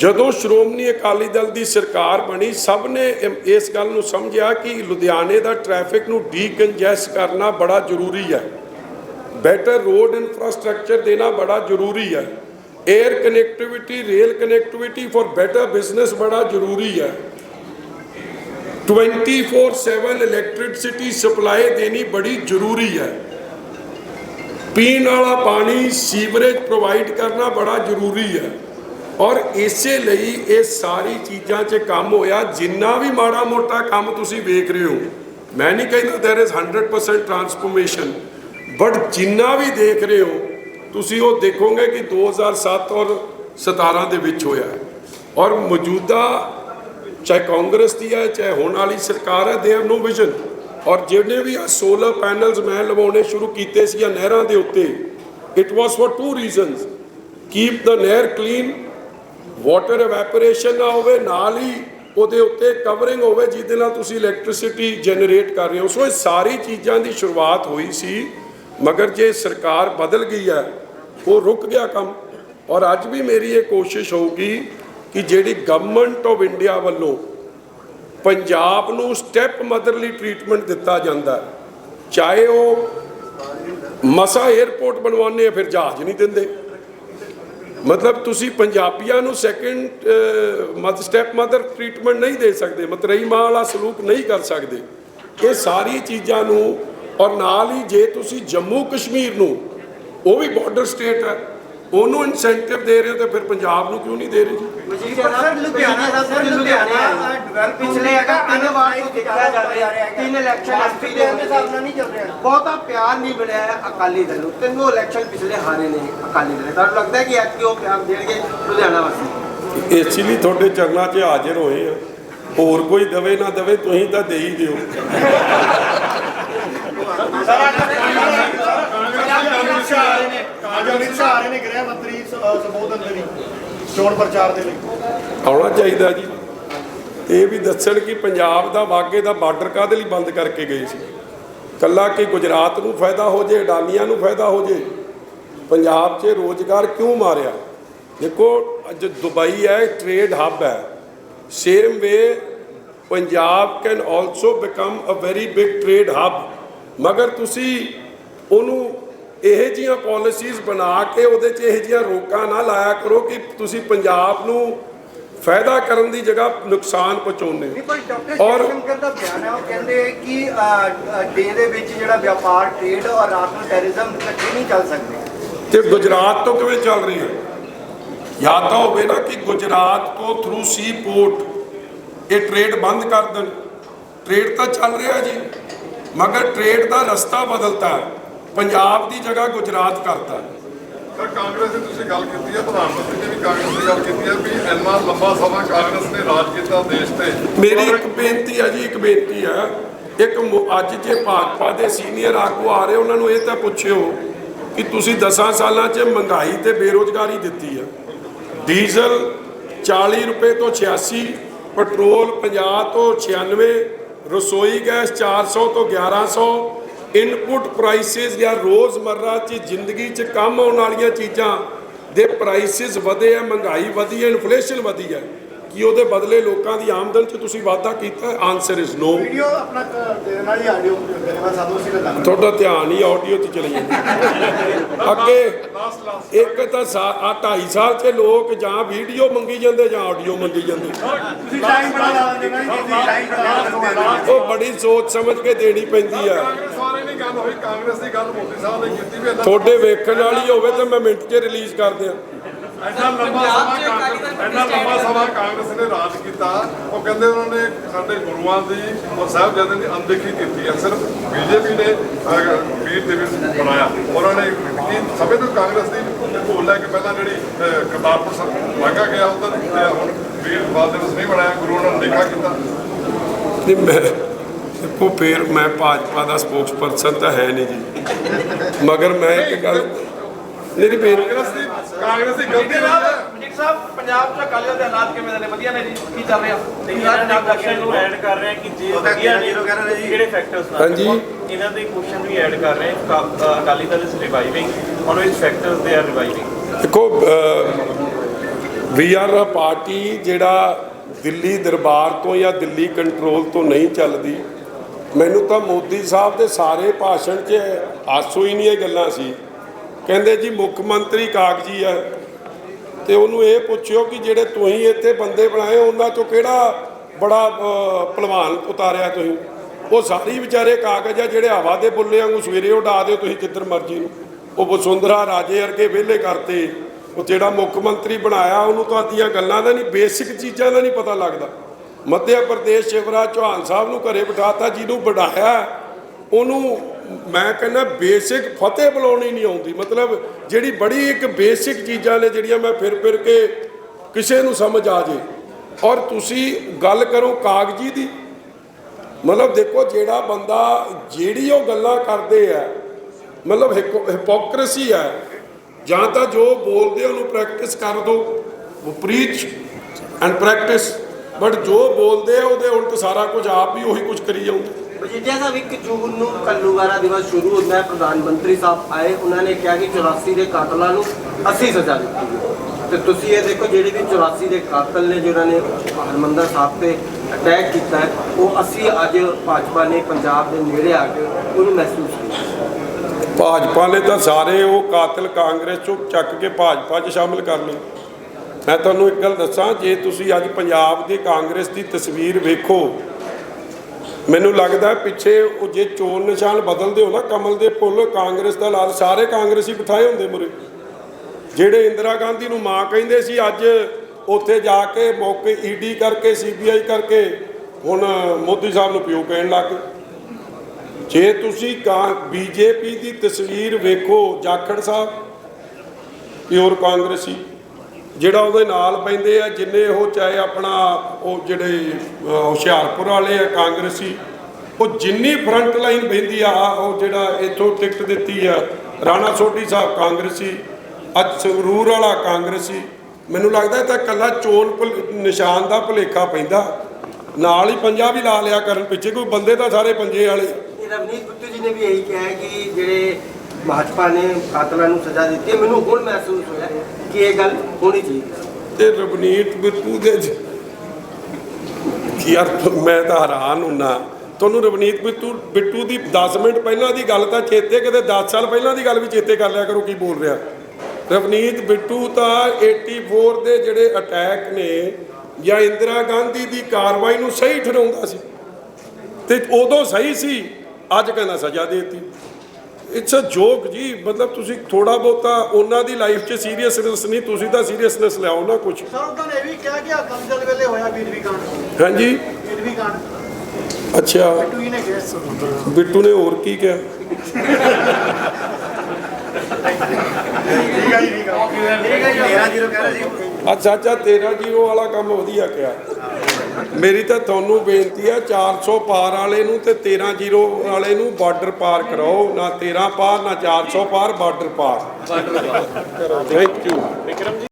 ਜਦੋਂ ਸ਼੍ਰੋਮਣੀ ਅਕਾਲੀ ਦਲ ਦੀ ਸਰਕਾਰ ਬਣੀ, ਸਭ ਨੇ ਇਸ ਗੱਲ ਨੂੰ ਸਮਝਿਆ ਕਿ ਲੁਧਿਆਣੇ ਦਾ ਟ੍ਰੈਫਿਕ ਨੂੰ ਡੀਕੰਜੈਸਟ ਕਰਨਾ ਬੜਾ ਜ਼ਰੂਰੀ ਹੈ। ਬੈਟਰ ਰੋਡ ਇਨਫਰਾਸਟ੍ਰਕਚਰ ਦੇਣਾ ਬੜਾ ਜ਼ਰੂਰੀ ਹੈ। Air connectivity, rail connectivity for better business ਬੜਾ ਜ਼ਰੂਰੀ ਹੈ। 24/7 ਇਲੈਕਟ੍ਰਿਸਿਟੀ ਸਪਲਾਈ ਦੇਣੀ ਬੜੀ ਜ਼ਰੂਰੀ ਹੈ। ਪੀਣ ਵਾਲਾ ਪਾਣੀ ਸੀਵਰੇਜ ਪ੍ਰੋਵਾਈਡ ਕਰਨਾ ਬੜਾ ਜ਼ਰੂਰੀ ਹੈ। ਔਰ ਇਸੇ ਲਈ ਇਹ ਸਾਰੀ ਚੀਜ਼ਾਂ 'ਚ ਕੰਮ ਹੋਇਆ, ਜਿੰਨਾ ਵੀ ਮਾੜਾ ਮੋਟਾ ਕੰਮ ਤੁਸੀਂ ਵੇਖ ਰਹੇ ਹੋ। ਮੈਂ ਨਹੀਂ ਕਹਿੰਦਾ there is 100% ਟਰਾਂਸਫਰਮੇਸ਼ਨ ਬਟ ਜਿੰਨਾ ਵੀ ਦੇਖ ਰਹੇ ਹੋ, ਤੁਸੀਂ ਉਹ ਦੇਖੋਗੇ ਕਿ 2007 ਔਰ 17 ਦੇ ਵਿੱਚ ਹੋਇਆ ਔਰ ਮੌਜੂਦਾ ਚਾਹੇ ਕਾਂਗਰਸ ਦੀ ਹੈ, ਚਾਹੇ ਹੋਣ ਵਾਲੀ ਸਰਕਾਰ ਹੈ ਦੇ ਹੈਵ ਨੋ ਵਿਜ਼ਨ ਔਰ ਜਿਹੜੇ ਵੀ ਆ ਸੋਲਰ ਪੈਨਲਸ ਮੈਂ ਲਵਾਉਣੇ ਸ਼ੁਰੂ ਕੀਤੇ ਸੀ ਆ ਨਹਿਰਾਂ ਦੇ ਉੱਤੇ it was for two reasons keep the ਨਹਿਰ ਕਲੀਨ ਵਾਟਰ ਐਵੈਪੋਰੇਸ਼ਨ ਨਾ ਹੋਵੇ, ਨਾਲ ਹੀ ਉਹਦੇ ਉੱਤੇ ਕਵਰਿੰਗ ਹੋਵੇ, ਜਿਹਦੇ ਨਾਲ ਤੁਸੀਂ ਇਲੈਕਟ੍ਰਿਸਿਟੀ ਜਨਰੇਟ ਕਰ ਰਹੇ ਹੋ। ਸੋ ਇਹ ਸਾਰੀ ਚੀਜ਼ਾਂ ਦੀ ਸ਼ੁਰੂਆਤ ਹੋਈ ਸੀ, ਮਗਰ ਜੇ ਸਰਕਾਰ ਬਦਲ ਗਈ ਹੈ, ਉਹ ਰੁਕ ਗਿਆ ਕੰਮ। ਔਰ ਅੱਜ ਵੀ ਮੇਰੀ ਇਹ ਕੋਸ਼ਿਸ਼ ਹੋਊਗੀ ਕਿ ਜਿਹੜੀ ਗਵਰਨਮੈਂਟ ਆਫ ਇੰਡੀਆ ਵੱਲੋਂ ਪੰਜਾਬ ਨੂੰ ਸਟੈਪ ਮਦਰਲੀ ਟ੍ਰੀਟਮੈਂਟ ਦਿੱਤਾ ਜਾਂਦਾ ਚਾਹੇ ਉਹ ਮਸਾ 에ਅਰਪੋਰਟ ਬਣਵਾਉਂਦੇ ਫਿਰ ਜਹਾਜ਼ ਨਹੀਂ ਦਿੰਦੇ। ਮਤਲਬ ਤੁਸੀਂ ਪੰਜਾਬੀਆਂ ਨੂੰ ਸੈਕੰਡ ਮਦ ਸਟੈਪ ਮਦਰ ਟ੍ਰੀਟਮੈਂਟ ਨਹੀਂ ਦੇ ਸਕਦੇ ਮਤਰਈ ਮਾਂ ਵਾਲਾ ਸਲੂਕ ਨਹੀਂ ਕਰ ਸਕਦੇ। ਇਹ ਸਾਰੀ ਚੀਜ਼ਾਂ ਨੂੰ ਔਰ ਨਾਲ ਹੀ ਜੇ ਤੁਸੀਂ ਜੰਮੂ ਕਸ਼ਮੀਰ ਨੂੰ, ਉਹ ਵੀ ਬਾਰਡਰ ਸਟੇਟ ਹੈ। ਉਹਨੂੰ ਇਨਸੈਂਟਿਵ ਦੇ ਰਹੇ ਹੋ ਤੇ ਫਿਰ ਪੰਜਾਬ ਨੂੰ ਕਿਉਂ ਨਹੀਂ ਦੇ ਰਹੇ ਜੀ? ਵਜ਼ੀਰ ਸਾਹਿਬ ਲੁਧਿਆਣਾ ਦਾ ਸਰ ਲੁਧਿਆਣਾ ਪਿਛਲੇ ਅਗਰ ਤਿੰਨ ਵਾਰ ਤੋਂ ਦੇਖਿਆ ਜਾਵੇ ਤਿੰਨ ਇਲੈਕਸ਼ਨ ਐਮਪੀ ਦੇ ਹੋਏ ਨੇ। ਬਹੁਤਾ ਪਿਆਰ ਨਹੀਂ ਮਿਲਿਆ ਹੈ ਅਕਾਲੀ ਦਲ ਨੂੰ। ਤਿੰਨੋਂ ਇਲੈਕਸ਼ਨ ਪਿਛਲੇ ਹਾਰੇ ਨੇ ਅਕਾਲੀ ਦਲ ਤੁਹਾਨੂੰ ਲੱਗਦਾ ਹੈ ਕਿ ਐਤਕੀ ਉਹ ਪਿਆਰ ਦੇਣਗੇ ਲੁਧਿਆਣਾ ਵਾਸੀ? ਇਸ ਲਈ ਤੁਹਾਡੇ ਚਰਨਾਂ 'ਚ ਹਾਜ਼ਰ ਹੋਏ ਆ। ਹੋਰ ਕੋਈ ਦਵੇ ਨਾ ਦਵੇ ਤੁਸੀਂ ਤਾਂ ਦੇ ਹੀ ਦਿਓ ਅਮਿਤ ਸ਼ਾਹ ਆ ਰਹੇ ਮੰਤਰੀ ਸੰਬੋਧਨ ਦੇ ਲਈ, ਚੋਣ ਪ੍ਰਚਾਰ ਦੇ ਲਈ? ਆਉਣਾ ਚਾਹੀਦਾ ਜੀ। ਇਹ ਵੀ ਦੱਸਣ ਕਿ ਪੰਜਾਬ ਦਾ ਵਾਗੇ ਦਾ ਬਾਰਡਰ ਕਾਹਦੇ ਲਈ ਬੰਦ ਕਰਕੇ ਗਏ ਸੀ? ਕੱਲਾ ਕਿ ਗੁਜਰਾਤ ਨੂੰ ਫਾਇਦਾ ਹੋ ਜੇ, ਅਡਾਨੀਆਂ ਨੂੰ ਫਾਇਦਾ ਹੋ ਜੇ? ਪੰਜਾਬ 'ਚ ਰੋਜ਼ਗਾਰ ਕਿਉਂ ਮਾਰਿਆ? ਦੇਖੋ, ਅੱਜ ਦੁਬਈ ਹੈ ਟ੍ਰੇਡ ਹੱਬ ਹੈ। Same way Punjab can also become a very big trade hub ਮਗਰ ਤੁਸੀਂ ਉਹਨੂੰ ਇਹ ਜੀਆਂ ਪਾਲਿਸੀਜ਼ ਬਣਾ ਕੇ ਉਹਦੇ 'ਚ ਇਹ ਜੀਆਂ ਰੋਕਾਂ ਨਾ ਲਾਇਆ ਕਰੋ ਕਿ ਤੁਸੀਂ ਪੰਜਾਬ ਨੂੰ ਫਾਇਦਾ ਕਰਨ ਦੀ ਜਗ੍ਹਾ ਨੁਕਸਾਨ ਪਹੁੰਚਾਉਂਦੇ ਹੋ। ਔਰ- ਜੈਸ਼ੰਕਰ ਦਾ ਬਿਆਨ ਹੈ ਉਹ ਕਹਿੰਦੇ ਕਿ ਡੇ ਦੇ ਵਿੱਚ ਜਿਹੜਾ ਵਪਾਰ ਟ੍ਰੇਡ ਔਰ ਰਾਤ ਨੂੰ ਟੈਰਰਿਜ਼ਮ ਇਕੱਠੇ ਨਹੀਂ ਚੱਲ ਸਕਦੇ। ਤੇ ਗੁਜਰਾਤ ਤੋਂ ਕਿਵੇਂ ਚੱਲ ਰਹੀ ਹੈ? ਜਾਂ ਤਾਂ ਹੋਵੇ ਨਾ ਕਿ ਗੁਜਰਾਤ ਤੋਂ ਥਰੂ ਸੀ ਪੋਰਟ ਇਹ ਟ੍ਰੇਡ ਬੰਦ ਕਰ ਦੇਣ। ਟ੍ਰੇਡ ਤਾਂ ਚੱਲ ਰਿਹਾ ਜੀ ਮਗਰ ਟ੍ਰੇਡ ਦਾ ਰਸਤਾ ਬਦਲਤਾ ਹੈ। ਪੰਜਾਬ ਦੀ ਜਗ੍ਹਾ ਗੁਜਰਾਤ ਕਰਤਾ। ਸਰ ਕਾਂਗਰਸ ਦੀ ਤੁਸੀਂ ਗੱਲ ਕੀਤੀ ਹੈ ਪ੍ਰਧਾਨ ਮੰਤਰੀ ਨੇ ਵੀ ਕਾਂਗਰਸ ਦੀ ਗੱਲ ਕੀਤੀ ਹੈ ਵੀ ਇੰਨਾ ਲੰਬਾ ਸਮਾਂ ਕਾਂਗਰਸ ਨੇ ਰਾਜ ਕੀਤਾ ਦੇਸ਼ ਤੇ। ਮੇਰੀ ਇੱਕ ਬੇਨਤੀ ਹੈ ਜੀ ਇੱਕ ਬੇਨਤੀ ਹੈ। ਇੱਕ ਅੱਜ ਜੇ ਭਾਜਪਾ ਦੇ ਸੀਨੀਅਰ ਆਗੂ ਆ ਰਹੇ ਉਹਨਾਂ ਨੂੰ ਇਹ ਤਾਂ ਪੁੱਛਿਓ ਕਿ ਤੁਸੀਂ 10 ਸਾਲਾਂ 'ਚ ਮਹਿੰਗਾਈ ਤੇ ਬੇਰੋਜ਼ਗਾਰੀ ਦਿੱਤੀ ਹੈ। ਡੀਜ਼ਲ 40 ਰੁਪਏ ਤੋਂ 86 ਪੈਟਰੋਲ 50 ਤੋਂ 96 ਰਸੋਈ ਗੈਸ 400 ਤੋਂ 1100 ਇਨਪੁਟ ਪ੍ਰਾਈਸਿਸ ਜਾਂ ਰੋਜ਼ਮਰਰਾ 'ਚ ਜ਼ਿੰਦਗੀ 'ਚ ਕੰਮ ਆਉਣ ਵਾਲੀਆਂ ਚੀਜ਼ਾਂ ਦੇ ਪ੍ਰਾਈਸਿਸ ਵਧੇ ਆ ਮਹਿੰਗਾਈ ਵਧੀ ਹੈ ਇਨਫਲੇਸ਼ਨ ਵਧੀ ਹੈ ਕੀ ਉਹਦੇ ਬਦਲੇ ਲੋਕਾਂ ਦੀ ਆਮਦਨ 'ਚ ਤੁਸੀਂ ਵਾਧਾ ਕੀਤਾ? ਆਨਸਰ ਇਜ਼ ਨੋ ਵੀਡੀਓ ਆਪਣਾ ਦੇਣ ਆਡੀਓ ਤੁਹਾਡਾ ਧਿਆਨ ਹੀ ਆਡੀਓ 'ਤੇ ਚਲੇ ਜਾਂਦਾ। ਅੱਗੇ ਇੱਕ ਤਾਂ ਆ 2.5 ਸਾਲ 'ਚ ਲੋਕ ਜਾਂ ਵੀਡੀਓ ਮੰਗੀ ਜਾਂਦੇ ਜਾਂ ਆਡੀਓ ਮੰਗੀ ਜਾਂਦੇ। ਤੁਸੀਂ ਟਾਈਮ ਲਾ ਜੀ ਟਾਈਮ ਉਹ ਬੜੀ ਸੋਚ ਸਮਝ ਕੇ ਦੇਣੀ ਪੈਂਦੀ ਆ। ਗੱਲ ਹੋਈ ਕਾਂਗਰਸ ਦੀ ਗੱਲ ਮੋਦੀ ਸਾਹਿਬ ਨੇ ਕੀਤੀ ਵੀ ਇੰਨਾ ਤੁਹਾਡੇ ਵੇਖਣ ਵਾਲੀ ਹੋਵੇ ਤਾਂ ਮੈਂ ਮਿੰਟ 'ਚ ਰਿਲੀਜ਼ ਕਰ ਦਿਆਂ। ਇੰਨਾ ਲੰਮਾ ਪੰਜਾਬ ਸਮਾਂ ਕਾਂਗਰਸ ਇੰਨਾ ਸਮਾਂ ਕਾਂਗਰਸ ਨੇ ਰਾਜ ਕੀਤਾ। ਉਹ ਕਹਿੰਦੇ ਉਹਨਾਂ ਨੇ ਸਾਡੇ ਗੁਰੂਆਂ ਦੀ ਔਰ ਸਾਹਿਬਜ਼ਾਦਿਆਂ ਦੀ ਅਣਦੇਖੀ ਕੀਤੀ ਹੈ। ਸਿਰਫ ਬੀਜੇਪੀ ਨੇ ਅਹ, ਵੀਰ ਦਿਵਸ ਬਣਾਇਆ। ਉਹਨਾਂ ਨੇ ਕੀ ਸਮੇਂ ਤੋਂ ਕਾਂਗਰਸ ਦੀ ਭੁੱਲ ਹੈ ਕਿ ਪਹਿਲਾਂ ਜਿਹੜੀ ਅਹ, ਕਰਤਾਰਪੁਰ ਸਾਹਿਬ ਲਾਗਾ ਗਿਆ ਉਦੋਂ ਤੇ ਹੁਣ ਵੀਰ ਬਾਲ ਦਿਵਸ ਨਹੀਂ ਬਣਾਇਆ ਗੁਰੂ ਉਹਨਾਂ ਨੇ ਦੇਖਾ ਕੀਤਾ। ਮੈਂ ਦੇਖੋ ਫੇਰ ਮੈਂ ਭਾਜਪਾ ਦਾ ਸਪੋਕਸਪਰਸਨ ਤਾਂ ਹੈ ਨਹੀਂ ਜੀ। ਮਗਰ ਮੈਂ ਇੱਕ ਗੱਲ ਮੇਰੀ ਬੇਨਤੀ ਕਾਂਗਰਸ ਦੀ ਕਾਂਗਰਸ ਦੀ ਗਲਤੀ ਨਹੀਂ ਹੈ। ਮਜੀਠ ਸਾਹਿਬ ਪੰਜਾਬ 'ਚ ਅਕਾਲੀ ਦੇ ਹਾਲਾਤ ਕਿਵੇਂ ਨੇ? ਵਧੀਆ ਨੇ ਜੀ? ਕੀ ਚੱਲ ਰਿਹਾ? ਇਹਨਾਂ ਦੇ ਕੁਐਸਚਨ ਨੂੰ ਐਡ ਕਰ ਰਹੇ ਕਿ ਜੇ ਵਧੀਆ ਨੇ ਕਿਹੜੇ ਫੈਕਟਰਸ ਨਾਲ? ਹਾਂਜੀ। ਇਹਨਾਂ ਦੇ ਕੁਐਸਚਨ ਵੀ ਐਡ ਕਰ ਰਹੇ ਅਕਾਲੀ ਦਲ ਇਸ ਰਿਵਾਈਵਿੰਗ ਵਿਚ ਫੈਕਟਰਸ ਦੇ ਆਰ ਰਿਵਾਈਵਿੰਗ ਦੇਖੋ ਵੀ ਆਰ ਅ ਪਾਰਟੀ ਜਿਹੜਾ ਦਿੱਲੀ ਦਰਬਾਰ ਤੋਂ ਜਾਂ ਦਿੱਲੀ ਕੰਟਰੋਲ ਤੋਂ ਨਹੀਂ ਚੱਲਦੀ। ਮੈਨੂੰ ਤਾਂ ਮੋਦੀ ਸਾਹਿਬ ਦੇ ਸਾਰੇ ਭਾਸ਼ਣ 'ਚ ਆਸੂ ਹੀ ਨਹੀਂ ਇਹ ਗੱਲਾਂ ਸੀ। ਕਹਿੰਦੇ ਜੀ ਮੁੱਖ ਮੰਤਰੀ ਕਾਗਜੀ ਆ ਤੇ ਉਹਨੂੰ ਇਹ ਪੁੱਛਿਓ ਕਿ ਜਿਹੜੇ ਤੁਸੀਂ ਇੱਥੇ ਬੰਦੇ ਬਣਾਏ ਉਹਨਾਂ ਚੋਂ ਕਿਹੜਾ ਬੜਾ ਅ, ਭਲਵਾਨ ਉਤਾਰਿਆ ਤੁਸੀਂ? ਉਹ ਸਾਰੀ ਵਿਚਾਰੇ ਕਾਗਜ਼ ਆ ਜਿਹੜੇ ਹਵਾ ਦੇ ਬੁੱਲੇ ਵਾਂਗੂ ਸਵੇਰੇ ਉਡਾ ਦਿਓ ਤੁਸੀਂ ਜਿੱਧਰ ਮਰਜ਼ੀ ਨੂੰ। ਉਹ ਵਸੁੰਧਰਾ ਰਾਜੇ ਵਰਗੇ ਵਿਹਲੇ ਕਰਤੇ। ਉਹ ਜਿਹੜਾ ਮੁੱਖ ਮੰਤਰੀ ਬਣਾਇਆ ਉਹਨੂੰ ਤਾਂ ਅੱਧੀਆਂ ਗੱਲਾਂ ਦਾ ਨਹੀਂ ਬੇਸਿਕ ਚੀਜ਼ਾਂ ਦਾ ਨਹੀਂ ਪਤਾ ਲੱਗਦਾ। ਮੱਧ ਪ੍ਰਦੇਸ਼ ਸ਼ਿਵਰਾਜ ਚੌਹਾਨ ਸਾਹਿਬ ਨੂੰ ਘਰੇ ਬਿਠਾਤਾ, ਜਿਹਨੂੰ ਬਣਾਇਆ ਉਹਨੂੰ ਮੈਂ ਕਹਿੰਦਾ ਬੇਸਿਕ ਫਤਿਹ ਬੁਲਾਉਣੀ ਨਹੀਂ ਆਉਂਦੀ। ਮਤਲਬ ਜਿਹੜੀ ਬੜੀ ਇੱਕ ਬੇਸਿਕ ਚੀਜ਼ਾਂ ਨੇ ਜਿਹੜੀਆਂ ਮੈਂ ਫਿਰ ਫਿਰ ਕੇ ਕਿਸੇ ਨੂੰ ਸਮਝ ਆ ਜੇ। ਔਰ ਤੁਸੀਂ ਗੱਲ ਕਰੋ ਕਾਗਜੀ ਦੀ। ਮਤਲਬ ਦੇਖੋ ਜਿਹੜਾ ਬੰਦਾ ਜਿਹੜੀ ਉਹ ਗੱਲਾਂ ਕਰਦੇ ਆ, ਮਤਲਬ ਹਿਪੋਕ੍ਰੇਸੀ ਹੈ ਜਾਂ ਤਾਂ ਜੋ ਬੋਲਦੇ ਉਹਨੂੰ ਪ੍ਰੈਕਟਿਸ ਕਰ ਦੋ। ਉਹ ਪ੍ਰੀਚ ਐਂਡ ਪ੍ਰੈਕਟਿਸ ਬਟ ਜੋ ਬੋਲਦੇ ਆ ਉਹਦੇ ਉਲਟ ਸਾਰਾ ਕੁਝ ਆਪ ਵੀ ਉਹੀ ਕੁਝ ਕਰੀ ਜਾਂਦੇ ਮਜੀਠੀਆ ਸਾਹਿਬ ਇੱਕ ਜੂਨ ਨੂੰ ਕੱਲੂਵਾਰਾ ਦਿਵਸ ਸ਼ੁਰੂ ਹੁੰਦਾ ਹੈ। ਪ੍ਰਧਾਨ ਮੰਤਰੀ ਸਾਹਿਬ ਆਏ ਉਹਨਾਂ ਨੇ ਕਿਹਾ ਕਿ 84 ਦੇ ਕਾਤਲਾਂ ਨੂੰ ਅਸੀਂ ਸਜ਼ਾ ਦਿੱਤੀ ਹੈ। ਤੇ ਤੁਸੀਂ ਇਹ ਦੇਖੋ ਜਿਹੜੇ ਵੀ 84 ਦੇ ਕਾਤਲ ਨੇ ਜਿਨ੍ਹਾਂ ਨੇ ਹਰਮੰਦਰ ਸਾਹਿਬ ਤੇ ਅਟੈਕ ਕੀਤਾ ਹੈ ਉਹ ਅਸੀਂ ਅੱਜ ਭਾਜਪਾ ਨੇ ਪੰਜਾਬ ਦੇ ਨੇੜੇ ਆ ਕੇ ਉਹਨੂੰ ਮਹਿਸੂਸ ਕੀਤਾ ਭਾਜਪਾ ਨੇ ਤਾਂ ਸਾਰੇ ਉਹ ਕਾਤਲ ਕਾਂਗਰਸ ਚੋਂ ਚੱਕ ਕੇ ਭਾਜਪਾ 'ਚ ਸ਼ਾਮਿਲ ਕਰ ਲਏ। ਮੈਂ ਤੁਹਾਨੂੰ ਇੱਕ ਗੱਲ ਦੱਸਾਂ, ਜੇ ਤੁਸੀਂ ਅੱਜ ਪੰਜਾਬ ਦੀ ਕਾਂਗਰਸ ਦੀ ਤਸਵੀਰ ਵੇਖੋ, ਮੈਨੂੰ ਲੱਗਦਾ ਪਿੱਛੇ ਉਹ ਜੇ ਚੋਣ ਨਿਸ਼ਾਨ ਬਦਲਦੇ ਹੋ ਨਾ, ਕਮਲ ਦੇ ਪੁੱਲ, ਕਾਂਗਰਸ ਦਾ ਲਾਲ, ਸਾਰੇ ਕਾਂਗਰਸੀ ਬਿਠਾਏ ਹੁੰਦੇ ਮੁਰੇ। ਜਿਹੜੇ ਇੰਦਰਾ ਗਾਂਧੀ ਨੂੰ ਮਾਂ ਕਹਿੰਦੇ ਸੀ, ਅੱਜ ਉੱਥੇ ਜਾ ਕੇ ਮੌਕੇ ਈਡੀ ਕਰਕੇ, ਸੀਬੀਆਈ ਕਰਕੇ, ਹੁਣ ਮੋਦੀ ਸਾਹਿਬ ਨੂੰ ਪਿਓ ਕਹਿਣ ਲੱਗ ਗਏ। ਜੇ ਤੁਸੀਂ ਬੀਜੇਪੀ ਦੀ ਤਸਵੀਰ ਵੇਖੋ, ਜਾਖੜ ਸਾਹਿਬ, ਪਿਓਰ ਕਾਂਗਰਸੀ ਜਿਹੜਾ ਉਹਦੇ ਨਾਲ ਪੈਂਦੇ ਆ, ਜਿੰਨੇ ਉਹ ਚਾਹੇ ਆਪਣਾ ਉਹ ਜਿਹੜੇ ਹੁਸ਼ਿਆਰਪੁਰ ਵਾਲੇ ਆ, ਕਾਂਗਰਸੀ, ਉਹ ਜਿੰਨੀ ਫਰੰਟ ਲਾਈਨ ਬਹਿੰਦੀ ਆ ਉਹ ਜਿਹੜਾ ਇੱਥੋਂ ਟਿਕਟ ਦਿੱਤੀ ਆ, ਰਾਣਾ ਸੋਢੀ ਸਾਹਿਬ ਕਾਂਗਰਸੀ, ਅੱਜ ਸੰਗਰੂਰ ਵਾਲਾ ਕਾਂਗਰਸੀ, ਮੈਨੂੰ ਲੱਗਦਾ ਤਾਂ ਇਕੱਲਾ ਚੋਣ ਭੁਲ- ਨਿਸ਼ਾਨ ਦਾ ਭੁਲੇਖਾ ਪੈਂਦਾ। ਨਾਲ ਹੀ ਪੰਜਾ ਵੀ ਲਾ ਲਿਆ ਕਰਨ ਪਿੱਛੇ, ਕੋਈ ਬੰਦੇ ਤਾਂ ਸਾਰੇ ਪੰਜੇ ਵਾਲੇ। ਰਵਨੀਤ ਬਿੱਟੂ ਜੀ ਨੇ ਵੀ ਇਹੀ ਕਿਹਾ ਕਿ ਜਿਹੜੇ ਭਾਜਪਾ ਨੇ ਕਾਤਲਾਂ ਨੂੰ ਸਜ਼ਾ ਦਿੱਤੀ। ਹੈ ਮੈਨੂੰ ਹੁਣ ਮਹਿਸੂਸ ਹੋਇਆ ਕਿ ਇਹ ਗੱਲ ਹੋਣੀ ਚਾਹੀਦੀ ਤੇ ਰਵਨੀਤ ਬਿੱਟੂ ਦੇ ਯਾਰ ਮੈਂ ਤਾਂ ਹੈਰਾਨ ਹੁੰਨਾ। ਤੁਹਾਨੂੰ ਰਵਨੀਤ ਬਿੱਟੂ ਬਿੱਟੂ ਦੀ 10 ਮਿੰਟ ਪਹਿਲਾਂ ਦੀ ਗੱਲ ਤਾਂ ਚੇਤੇ, ਕਿਤੇ 10 ਸਾਲ ਪਹਿਲਾਂ ਦੀ ਗੱਲ ਵੀ ਚੇਤੇ ਕਰ ਲਿਆ ਕਰੋ ਕੀ ਬੋਲ ਰਿਹਾ। ਰਵਨੀਤ ਬਿੱਟੂ ਤਾਂ 84 ਦੇ ਜਿਹੜੇ ਅਟੈਕ ਨੇ ਜਾਂ ਇੰਦਰਾ ਗਾਂਧੀ ਦੀ ਕਾਰਵਾਈ ਨੂੰ ਸਹੀ ਠਹਿਰਾਉਂਦਾ ਸੀ। ਤੇ ਉਦੋਂ ਸਹੀ ਸੀ, ਅੱਜ ਕਹਿੰਦਾ ਸਜ਼ਾ ਦੇਤੀ। ਇਟਸ ਅ ਜੋਕ ਜੀ। ਮਤਲਬ ਤੁਸੀਂ ਥੋੜਾ ਬਹੁਤਾ ਉਹਨਾਂ ਦੀ ਲਾਈਫ 'ਚ ਸੀਰੀਅਸਨੈਸ ਨਹੀਂ ਤੁਸੀਂ ਤਾਂ ਸੀਰੀਅਸਨੈਸ ਲਿਆਓ ਨਾ ਕੁਝ ਸਰ ਉਹਨਾਂ ਨੇ ਇਹ ਵੀ ਕਿਹਾ ਕਿ ਅਕਾਲੀ ਦਲ ਵੇਲੇ ਹੋਇਆ ਵੀਰਵੀ ਕਾਂਡ। ਹਾਂਜੀ। ਵੀਰਵੀ ਕਾਂਡ। ਅੱਛਾ। ਟੂਈ ਨੇ ਕਿਹਾ। ਬਿੱਟੂ ਨੇ ਹੋਰ ਕੀ ਕਿਹਾ? ਮੇਰਾ ਜੀਰੋ ਕਹਿ ਰਿਹਾ ਸੀ। ਅੱਛਾ ਅੱਛਾ ਤੇਰਾ ਜੀਰੋ ਵਾਲਾ ਕੰਮ ਵਧੀਆ ਕਿਹਾ। ਮੇਰੀ ਤਾਂ ਤੁਹਾਨੂੰ ਬੇਨਤੀ ਆ 400 ਪਾਰ ਵਾਲੇ ਨੂੰ ਤੇ 13 ਜੀਰੋ ਵਾਲੇ ਨੂੰ ਬਾਰਡਰ ਪਾਰ ਕਰਾਓ। ਨਾ 13 ਪਾਰ ਨਾ 400 ਪਾਰ ਬਾਰਡਰ ਪਾਰ। ਬਾਰਡਰ ਪਾਰ। Thank you